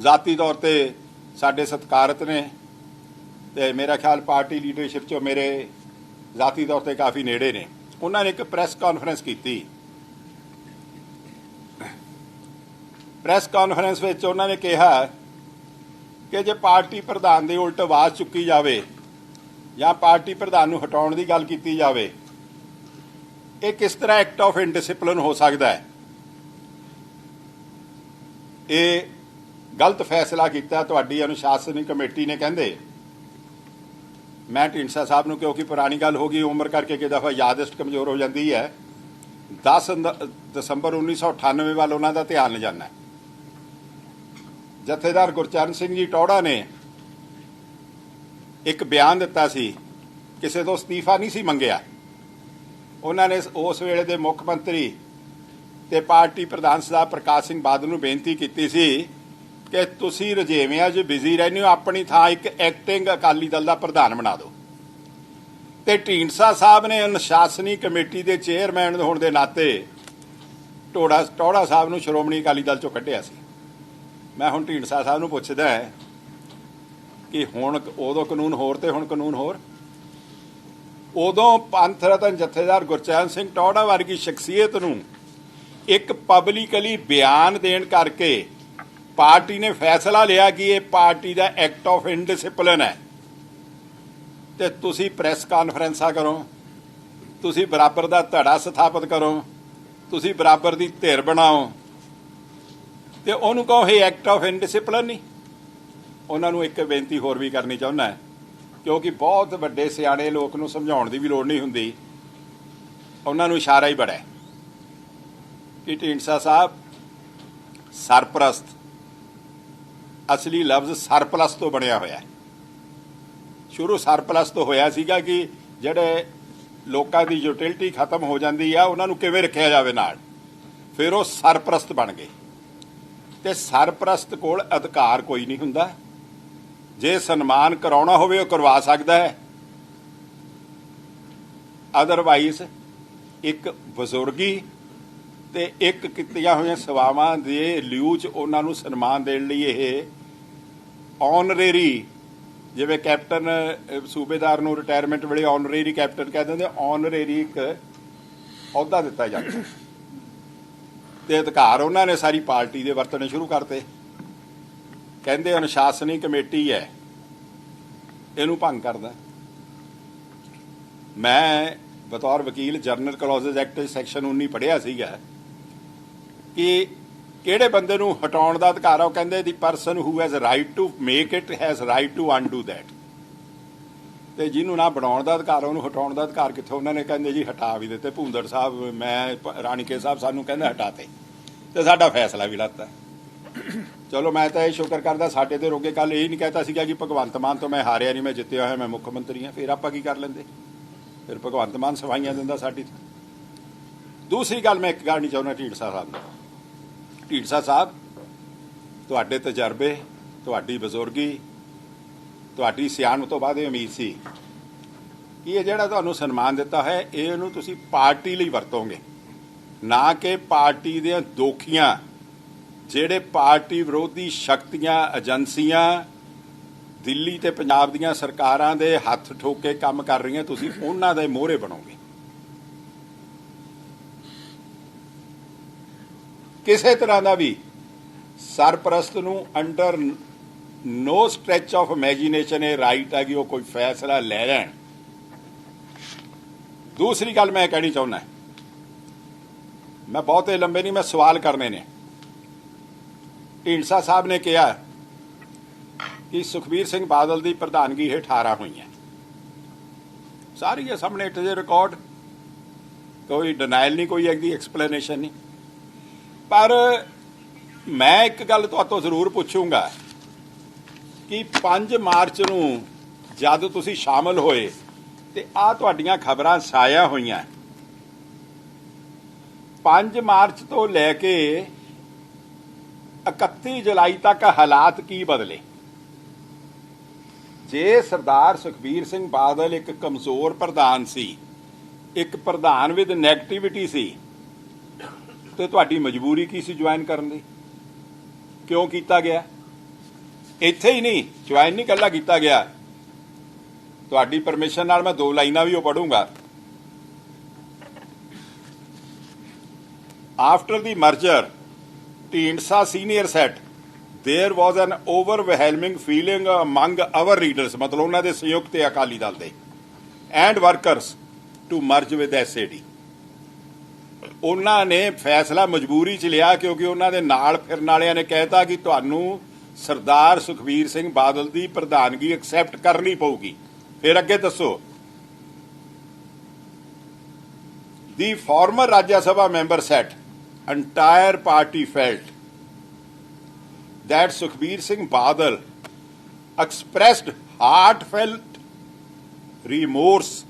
ਜ਼ਾਤੀ ਤੌਰ ਤੇ ਸਾਡੇ ਸਤਿਕਾਰਤ ਨੇ ਤੇ ਮੇਰਾ ਖਿਆਲ ਪਾਰਟੀ ਲੀਡਰਸ਼ਿਪ ਚੋਂ ਮੇਰੇ ਜ਼ਾਤੀ ਤੌਰ ਤੇ ਕਾਫੀ ਨੇੜੇ ਨੇ। ਉਹਨਾਂ ਨੇ ਇੱਕ ਪ੍ਰੈਸ ਕਾਨਫਰੰਸ ਕੀਤੀ। ਪ੍ਰੈਸ ਕਾਨਫਰੰਸ ਵਿੱਚ ਉਹਨਾਂ ਨੇ ਕਿਹਾ ਕਿ ਜੇ ਪਾਰਟੀ ਪ੍ਰਧਾਨ ਦੇ ਉਲਟ ਆਵਾਜ਼ ਚੁੱਕੀ ਜਾਵੇ ਜਾਂ ਪਾਰਟੀ ਪ੍ਰਧਾਨ ਨੂੰ ਹਟਾਉਣ ਦੀ ਗੱਲ ਕੀਤੀ ਜਾਵੇ, ਇਹ ਕਿਸ ਤਰ੍ਹਾਂ ਐਕਟ ਆਫ ਇਨਡਿਸਪਲਿਨ ਹੋ ਸਕਦਾ ਹੈ? ਇਹ ਗਲਤ ਫੈਸਲਾ ਕੀਤਾ, ਤੁਹਾਡੀ ਅਨੁਸ਼ਾਸਨੀ ਕਮੇਟੀ ਨੇ ਕਹਿੰਦੇ। ਮੈਂ ਢੀਂਡਸਾ ਸਾਹਿਬ ਨੂੰ ਕਿਉਂਕਿ ਪੁਰਾਣੀ ਗੱਲ ਹੋ ਗਈ, ਉਮਰ ਕਰਕੇ ਕਿ ਦਫਾ ਯਾਦਸ਼ਤ ਕਮਜ਼ੋਰ ਹੋ ਜਾਂਦੀ ਹੈ। 10 ਅੰਦ- ਦਸੰਬਰ 1998 ਵੱਲ ਉਹਨਾਂ ਦਾ ਧਿਆਨ ਲਿਜਾਣਾ ਜਥੇਦਾਰ ਗੁਰਚਰਨ ਸਿੰਘ ਜੀ ਟੌੜਾ ਨੇ ਇੱਕ ਬਿਆਨ ਦਿੱਤਾ ਸੀ, ਕਿਸੇ ਤੋਂ ਅਸਤੀਫਾ ਨਹੀਂ ਸੀ ਮੰਗਿਆ। ਉਹਨਾਂ ਨੇ ਉਸ ਵੇਲੇ ਦੇ ਮੁੱਖ ਮੰਤਰੀ ਤੇ ਪਾਰਟੀ ਪ੍ਰਧਾਨ ਸਰਦਾਰ ਪ੍ਰਕਾਸ਼ ਸਿੰਘ ਬਾਦਲ ਨੂੰ ਬੇਨਤੀ ਕੀਤੀ ਸੀ ਕਿ ਤੁਸੀਂ ਰਜੇਵਿਆਂ 'ਚ ਬਿਜ਼ੀ ਰਹਿੰਦੇ ਹੋ, ਆਪਣੀ ਥਾਂ ਇੱਕ ਐਕਟਿੰਗ ਅਕਾਲੀ ਦਲ ਦਾ ਪ੍ਰਧਾਨ ਬਣਾ ਦਿਓ। ਤੇ ਢੀਂਡਸਾ ਸਾਹਿਬ ਨੇ ਅਨੁਸ਼ਾਸਨੀ ਕਮੇਟੀ ਦੇ ਚੇਅਰਮੈਨ ਹੋਣ ਦੇ ਨਾਤੇ ਟੋੜਾ ਟੋੜਾ ਸਾਹਿਬ ਨੂੰ ਸ਼੍ਰੋਮਣੀ ਅਕਾਲੀ ਦਲ ਚੋਂ ਕੱਢਿਆ ਸੀ। ਮੈਂ ਹੁਣ ਢੀਂਡਸਾ ਸਾਹਿਬ ਨੂੰ ਪੁੱਛਦਾ ਹੈ ਕਿ ਹੁਣ ਉਦੋਂ ਕਾਨੂੰਨ ਹੋਰ ਤੇ ਹੁਣ ਕਾਨੂੰਨ ਹੋਰ। ਉਦੋਂ ਪੰਥ ਰਤਨ ਜਥੇਦਾਰ ਗੁਰਚੈਨ ਸਿੰਘ ਟੌੜਾ ਵਰਗੀ ਸ਼ਖਸੀਅਤ ਨੂੰ ਇੱਕ ਪਬਲਿਕਲੀ ਬਿਆਨ ਦੇਣ ਕਰਕੇ ਪਾਰਟੀ ਨੇ ਫੈਸਲਾ ਲਿਆ ਕਿ ਇਹ ਪਾਰਟੀ ਦਾ ਐਕਟ ਆਫ ਇਨਡਿਸਪਲਿਨ ਹੈ। ਤੇ ਤੁਸੀਂ ਪ੍ਰੈਸ ਕਾਨਫਰੰਸਾਂ ਕਰੋ, ਤੁਸੀਂ ਬਰਾਬਰ ਦਾ ਧੜਾ ਸਥਾਪਿਤ ਕਰੋ, ਤੁਸੀਂ ਬਰਾਬਰ ਦੀ ਧਿਰ ਬਣਾਓ। ਤੇ ਉਹਨੂੰ ਕਹੋ ਇਹ ਐਕਟ ਆਫ ਇਨਡਿਸਪਲਿਨ ਨਹੀਂ ਉਹਨਾਂ ਨੂੰ ਇੱਕ ਬੇਨਤੀ ਹੋਰ ਵੀ ਕਰਨੀ ਚਾਹੁੰਦਾ ਹੈ, ਕਿਉਂਕਿ ਬਹੁਤ ਵੱਡੇ ਸਿਆਣੇ ਲੋਕ ਨੂੰ ਸਮਝਾਉਣ ਦੀ ਵੀ ਲੋੜ ਨਹੀਂ ਹੁੰਦੀ। ਉਹਨਾਂ ਨੂੰ ਇਸ਼ਾਰਾ ਹੀ ਬੜਾ ਕਿ ਢੀਂਡਸਾ ਸਾਹਿਬ ਸਰਪ੍ਰਸਤ ਅਸਲੀ ਲਫ਼ਜ਼ ਸਰਪਲਸ ਤੋਂ ਬਣਿਆ ਹੋਇਆ ਹੈ। ਸ਼ੁਰੂ ਸਰਪਲਸ ਤੋਂ ਹੋਇਆ ਸੀਗਾ ਕਿ ਜਿਹੜੇ ਲੋਕਾਂ ਦੀ ਯੂਟਿਲਿਟੀ ਖਤਮ ਹੋ ਜਾਂਦੀ ਆ, ਉਹਨਾਂ ਨੂੰ ਕਿਵੇਂ ਰੱਖਿਆ ਜਾਵੇ ਨਾਲ? ਫਿਰ ਉਹ ਸਰਪ੍ਰਸਤ ਬਣ ਗਏ। ਤੇ ਸਰਪ੍ਰਸਤ ਕੋਲ ਅਧਿਕਾਰ ਕੋਈ ਨਹੀਂ ਹੁੰਦਾ। ਜੇ ਸਨਮਾਨ ਕਰਾਉਣਾ ਹੋਵੇ, ਉਹ ਕਰਵਾ ਸਕਦਾ ਹੈ। ਅਦਰਵਾਈਜ਼ ਇੱਕ ਬਜ਼ੁਰਗੀ ਤੇ ਇੱਕ ਕੀਤੀਆਂ ਹੋਈਆਂ ਸੇਵਾਵਾਂ ਦੇ ਲਿਊ ਚ ਉਹਨਾਂ ਨੂੰ ਸਨਮਾਨ ਦੇਣ ਲਈ ਇਹ ਆਨਰੇਰੀ ਜਿਵੇਂ ਕੈਪਟਨ ਸੂਬੇਦਾਰ ਨੂੰ ਰਿਟਾਇਰਮੈਂਟ ਵੇਲੇ ਆਨਰੇਰੀ ਕੈਪਟਨ ਕਹਿ ਦਿੰਦੇ ਆਨਰੇਰੀ ਇੱਕ ਅਹੁਦਾ ਦਿੱਤਾ ਜਾਂਦਾ। ਤੇ ਅਧਿਕਾਰ ਉਹਨਾਂ ਨੇ ਸਾਰੀ ਪਾਰਟੀ ਦੇ ਵਰਤਣੇ ਸ਼ੁਰੂ ਕਰਤੇ। ਕਹਿੰਦੇ ਅਨੁਸ਼ਾਸਨੀ ਕਮੇਟੀ ਹੈ, ਇਹਨੂੰ ਭੰਗ ਕਰਦਾ। ਮੈਂ ਬਤੌਰ ਵਕੀਲ ਜਰਨਲ ਕਲੌਜ਼ਸ ਐਕਟ ਸੈਕਸ਼ਨ 19 ਪੜ੍ਹਿਆ ਸੀਗਾ ਕਿ ਕਿਹੜੇ ਬੰਦੇ ਨੂੰ ਹਟਾਉਣ ਦਾ ਅਧਿਕਾਰ ਆ? ਉਹ ਕਹਿੰਦੇ the person who has right to make it has right to undo that ਤੇ ਜਿਹਨੂੰ ਨਾ ਬਣਾਉਣ ਦਾ ਅਧਿਕਾਰ ਉਹਨੂੰ ਹਟਾਉਣ ਦਾ ਅਧਿਕਾਰ ਕਿੱਥੋਂ? ਉਹਨਾਂ ਨੇ ਕਹਿੰਦੇ ਜੀ ਹਟਾ ਵੀ ਦਿੱਤੇ। ਭੂੰਦੜ ਸਾਹਿਬ, ਮੈਂ ਪ- ਰਾਣੀਕੇ ਸਾਹਿਬ ਸਾਨੂੰ ਕਹਿੰਦੇ ਹਟਾਤੇ। ਤੇ ਸਾਡਾ ਫੈਸਲਾ ਵੀ ਲੱਤਾ। ਚਲੋ, ਮੈਂ ਤਾਂ ਇਹ ਸ਼ੁਕਰ ਕਰਦਾ ਸਾਡੇ ਤੇ ਰੋਗੇ। ਕੱਲ ਇਹ ਨਹੀਂ ਕਹਿਤਾ ਸੀਗਾ ਕਿ ਭਗਵੰਤ ਮਾਨ ਤੋਂ ਮੈਂ ਹਾਰਿਆ ਨਹੀਂ ਮੈਂ ਜਿੱਤਿਆ ਹੋਇਆ, ਮੈਂ ਮੁੱਖ ਮੰਤਰੀ ਹਾਂ। ਫਿਰ ਆਪਾਂ ਕੀ ਕਰ ਲੈਂਦੇ? ਫਿਰ ਭਗਵੰਤ ਮਾਨ ਸਫਾਈਆਂ ਦਿੰਦਾ ਸਾਡੀ ਦੂਸਰੀ ਗੱਲ ਮੈਂ ਇੱਕ ਗੱਲ ਨਹੀਂ ਚਾਹੁੰਦਾ ਢੀਂਡਸਾ ਸਾਹਿਬ ਦਾ ਢੀਂਡਸਾ ਸਾਹਿਬ, ਤੁਹਾਡੇ ਤਜਰਬੇ, ਤੁਹਾਡੀ ਬਜ਼ੁਰਗੀ, ਤੁਹਾਡੀ ਸਿਆਣਪ ਤੋਂ ਬਾਅਦ ਇਹ ਉਮੀਦ ਸੀ ਕਿ ਇਹ ਜਿਹੜਾ ਤੁਹਾਨੂੰ ਸਨਮਾਨ ਦਿੱਤਾ ਹੈ, ਇਹ ਇਹਨੂੰ ਤੁਸੀਂ ਪਾਰਟੀ ਲਈ ਵਰਤੋਗੇ। ਨਾ ਕਿ ਪਾਰਟੀ ਦੀਆਂ ਦੋਖੀਆਂ, ਜਿਹੜੇ ਪਾਰਟੀ ਵਿਰੋਧੀ ਸ਼ਕਤੀਆਂ, ਏਜੰਸੀਆਂ, ਦਿੱਲੀ ਤੇ ਪੰਜਾਬ ਦੀਆਂ ਸਰਕਾਰਾਂ ਦੇ ਹੱਥ ਠੋਕ ਕੇ ਕੰਮ ਕਰ ਰਹੀਆਂ, ਤੁਸੀਂ ਉਹਨਾਂ ਦੇ ਮੋਹਰੇ ਬਣੋਗੇ। ਕਿਸੇ ਤਰ੍ਹਾਂ ਦਾ ਵੀ ਸਰਪ੍ਰਸਤ ਨੂੰ under no stretch of imagination ਇਹ ਰਾਈਟ ਹੈ ਕਿ ਉਹ ਕੋਈ ਫੈਸਲਾ ਲੈ ਲੈਣ। ਦੂਸਰੀ ਗੱਲ ਮੈਂ ਕਹਿਣੀ ਚਾਹੁੰਦਾ ਮੈਂ ਬਹੁਤੇ ਲੰਬੇ ਨਹੀਂ, ਮੈਂ ਸਵਾਲ ਕਰਨੇ ਨੇ। ਢੀਂਡਸਾ ਸਾਹਿਬ ਨੇ ਕਿਹਾ ਕਿ ਸੁਖਬੀਰ ਸਿੰਘ ਬਾਦਲ ਦੀ ਪ੍ਰਧਾਨਗੀ ਹੇਠ 18 ਹੋਈਆਂ ਸਾਰੀਆਂ ਸਾਹਮਣੇ ਇਟ ਦੇ ਰਿਕਾਰਡ ਕੋਈ ਡਿਨਾਈਲ ਨਹੀਂ, ਕੋਈ ਇਹਦੀ ਐਕਸਪਲੇਨੇਸ਼ਨ ਨਹੀਂ। ਪਰ ਮੈਂ ਇੱਕ ਗੱਲ ਤੁਹਾਤੋਂ ਜ਼ਰੂਰ ਪੁੱਛੂੰਗਾ ਕਿ 5 ਮਾਰਚ ਨੂੰ ਜਦ ਤੁਸੀਂ ਸ਼ਾਮਲ ਹੋਏ ਤੇ ਆ ਤੁਹਾਡੀਆਂ ਖਬਰਾਂ ਸਾਇਆ ਹੋਈਆਂ। 5 ਮਾਰਚ ਤੋਂ ਲੈ ਕੇ 31 ਜੁਲਾਈ ਤੱਕ ਹਾਲਾਤ ਕੀ ਬਦਲੇ? ਜੇ ਸਰਦਾਰ ਸੁਖਬੀਰ ਸਿੰਘ ਬਾਦਲ ਇੱਕ ਕਮਜ਼ੋਰ ਪ੍ਰਧਾਨ ਸੀ, ਇੱਕ ਪ੍ਰਧਾਨ ਵਿਦ ਨੈਗੇਟਿਵਿਟੀ ਸੀ ਤੇ ਤੁਹਾਡੀ ਮਜਬੂਰੀ ਕੀ ਸੀ ਜੁਆਇਨ ਕਰਨ ਦੀ ਕਿਉਂ ਕੀਤਾ ਗਿਆ ਇੱਥੇ ਹੀ ਨਹੀਂ ਜੁਆਇਨ ਨਹੀਂ ਕੱਲਾ ਕੀਤਾ ਗਿਆ ਤੁਹਾਡੀ ਪਰਮਿਸ਼ਨ ਨਾਲ ਮੈਂ ਦੋ ਲਾਈਨਾਂ ਵੀ ਉਹ ਪੜੂੰਗਾ After the merger, Tindsa senior said, there was an overwhelming feeling among our readers, ਮਤਲਬ ਉਹਨਾਂ ਦੇ ਸੰਯੁਕਤ ਅਕਾਲੀ ਦਲ ਦੇ and workers to merge with SAD. ਉਹਨਾਂ ਨੇ ਫੈਸਲਾ ਮਜਬੂਰੀ 'ਚ ਲਿਆ ਕਿਉਂਕਿ ਉਹਨਾਂ ਦੇ ਨਾਲ ਫਿਰਨ ਵਾਲਿਆਂ ਨੇ ਕਹਿਤਾ ਕਿ ਤੁਹਾਨੂੰ ਸਰਦਾਰ ਸੁਖਵੀਰ ਸਿੰਘ ਬਾਦਲ ਦੀ ਪ੍ਰਧਾਨਗੀ ਐਕਸੈਪਟ ਕਰਨੀ ਪਊਗੀ ਫਿਰ ਅੱਗੇ ਦੱਸੋ the former Rajya Sabha member said entire party felt that Sukhbir Singh Badal expressed heartfelt remorse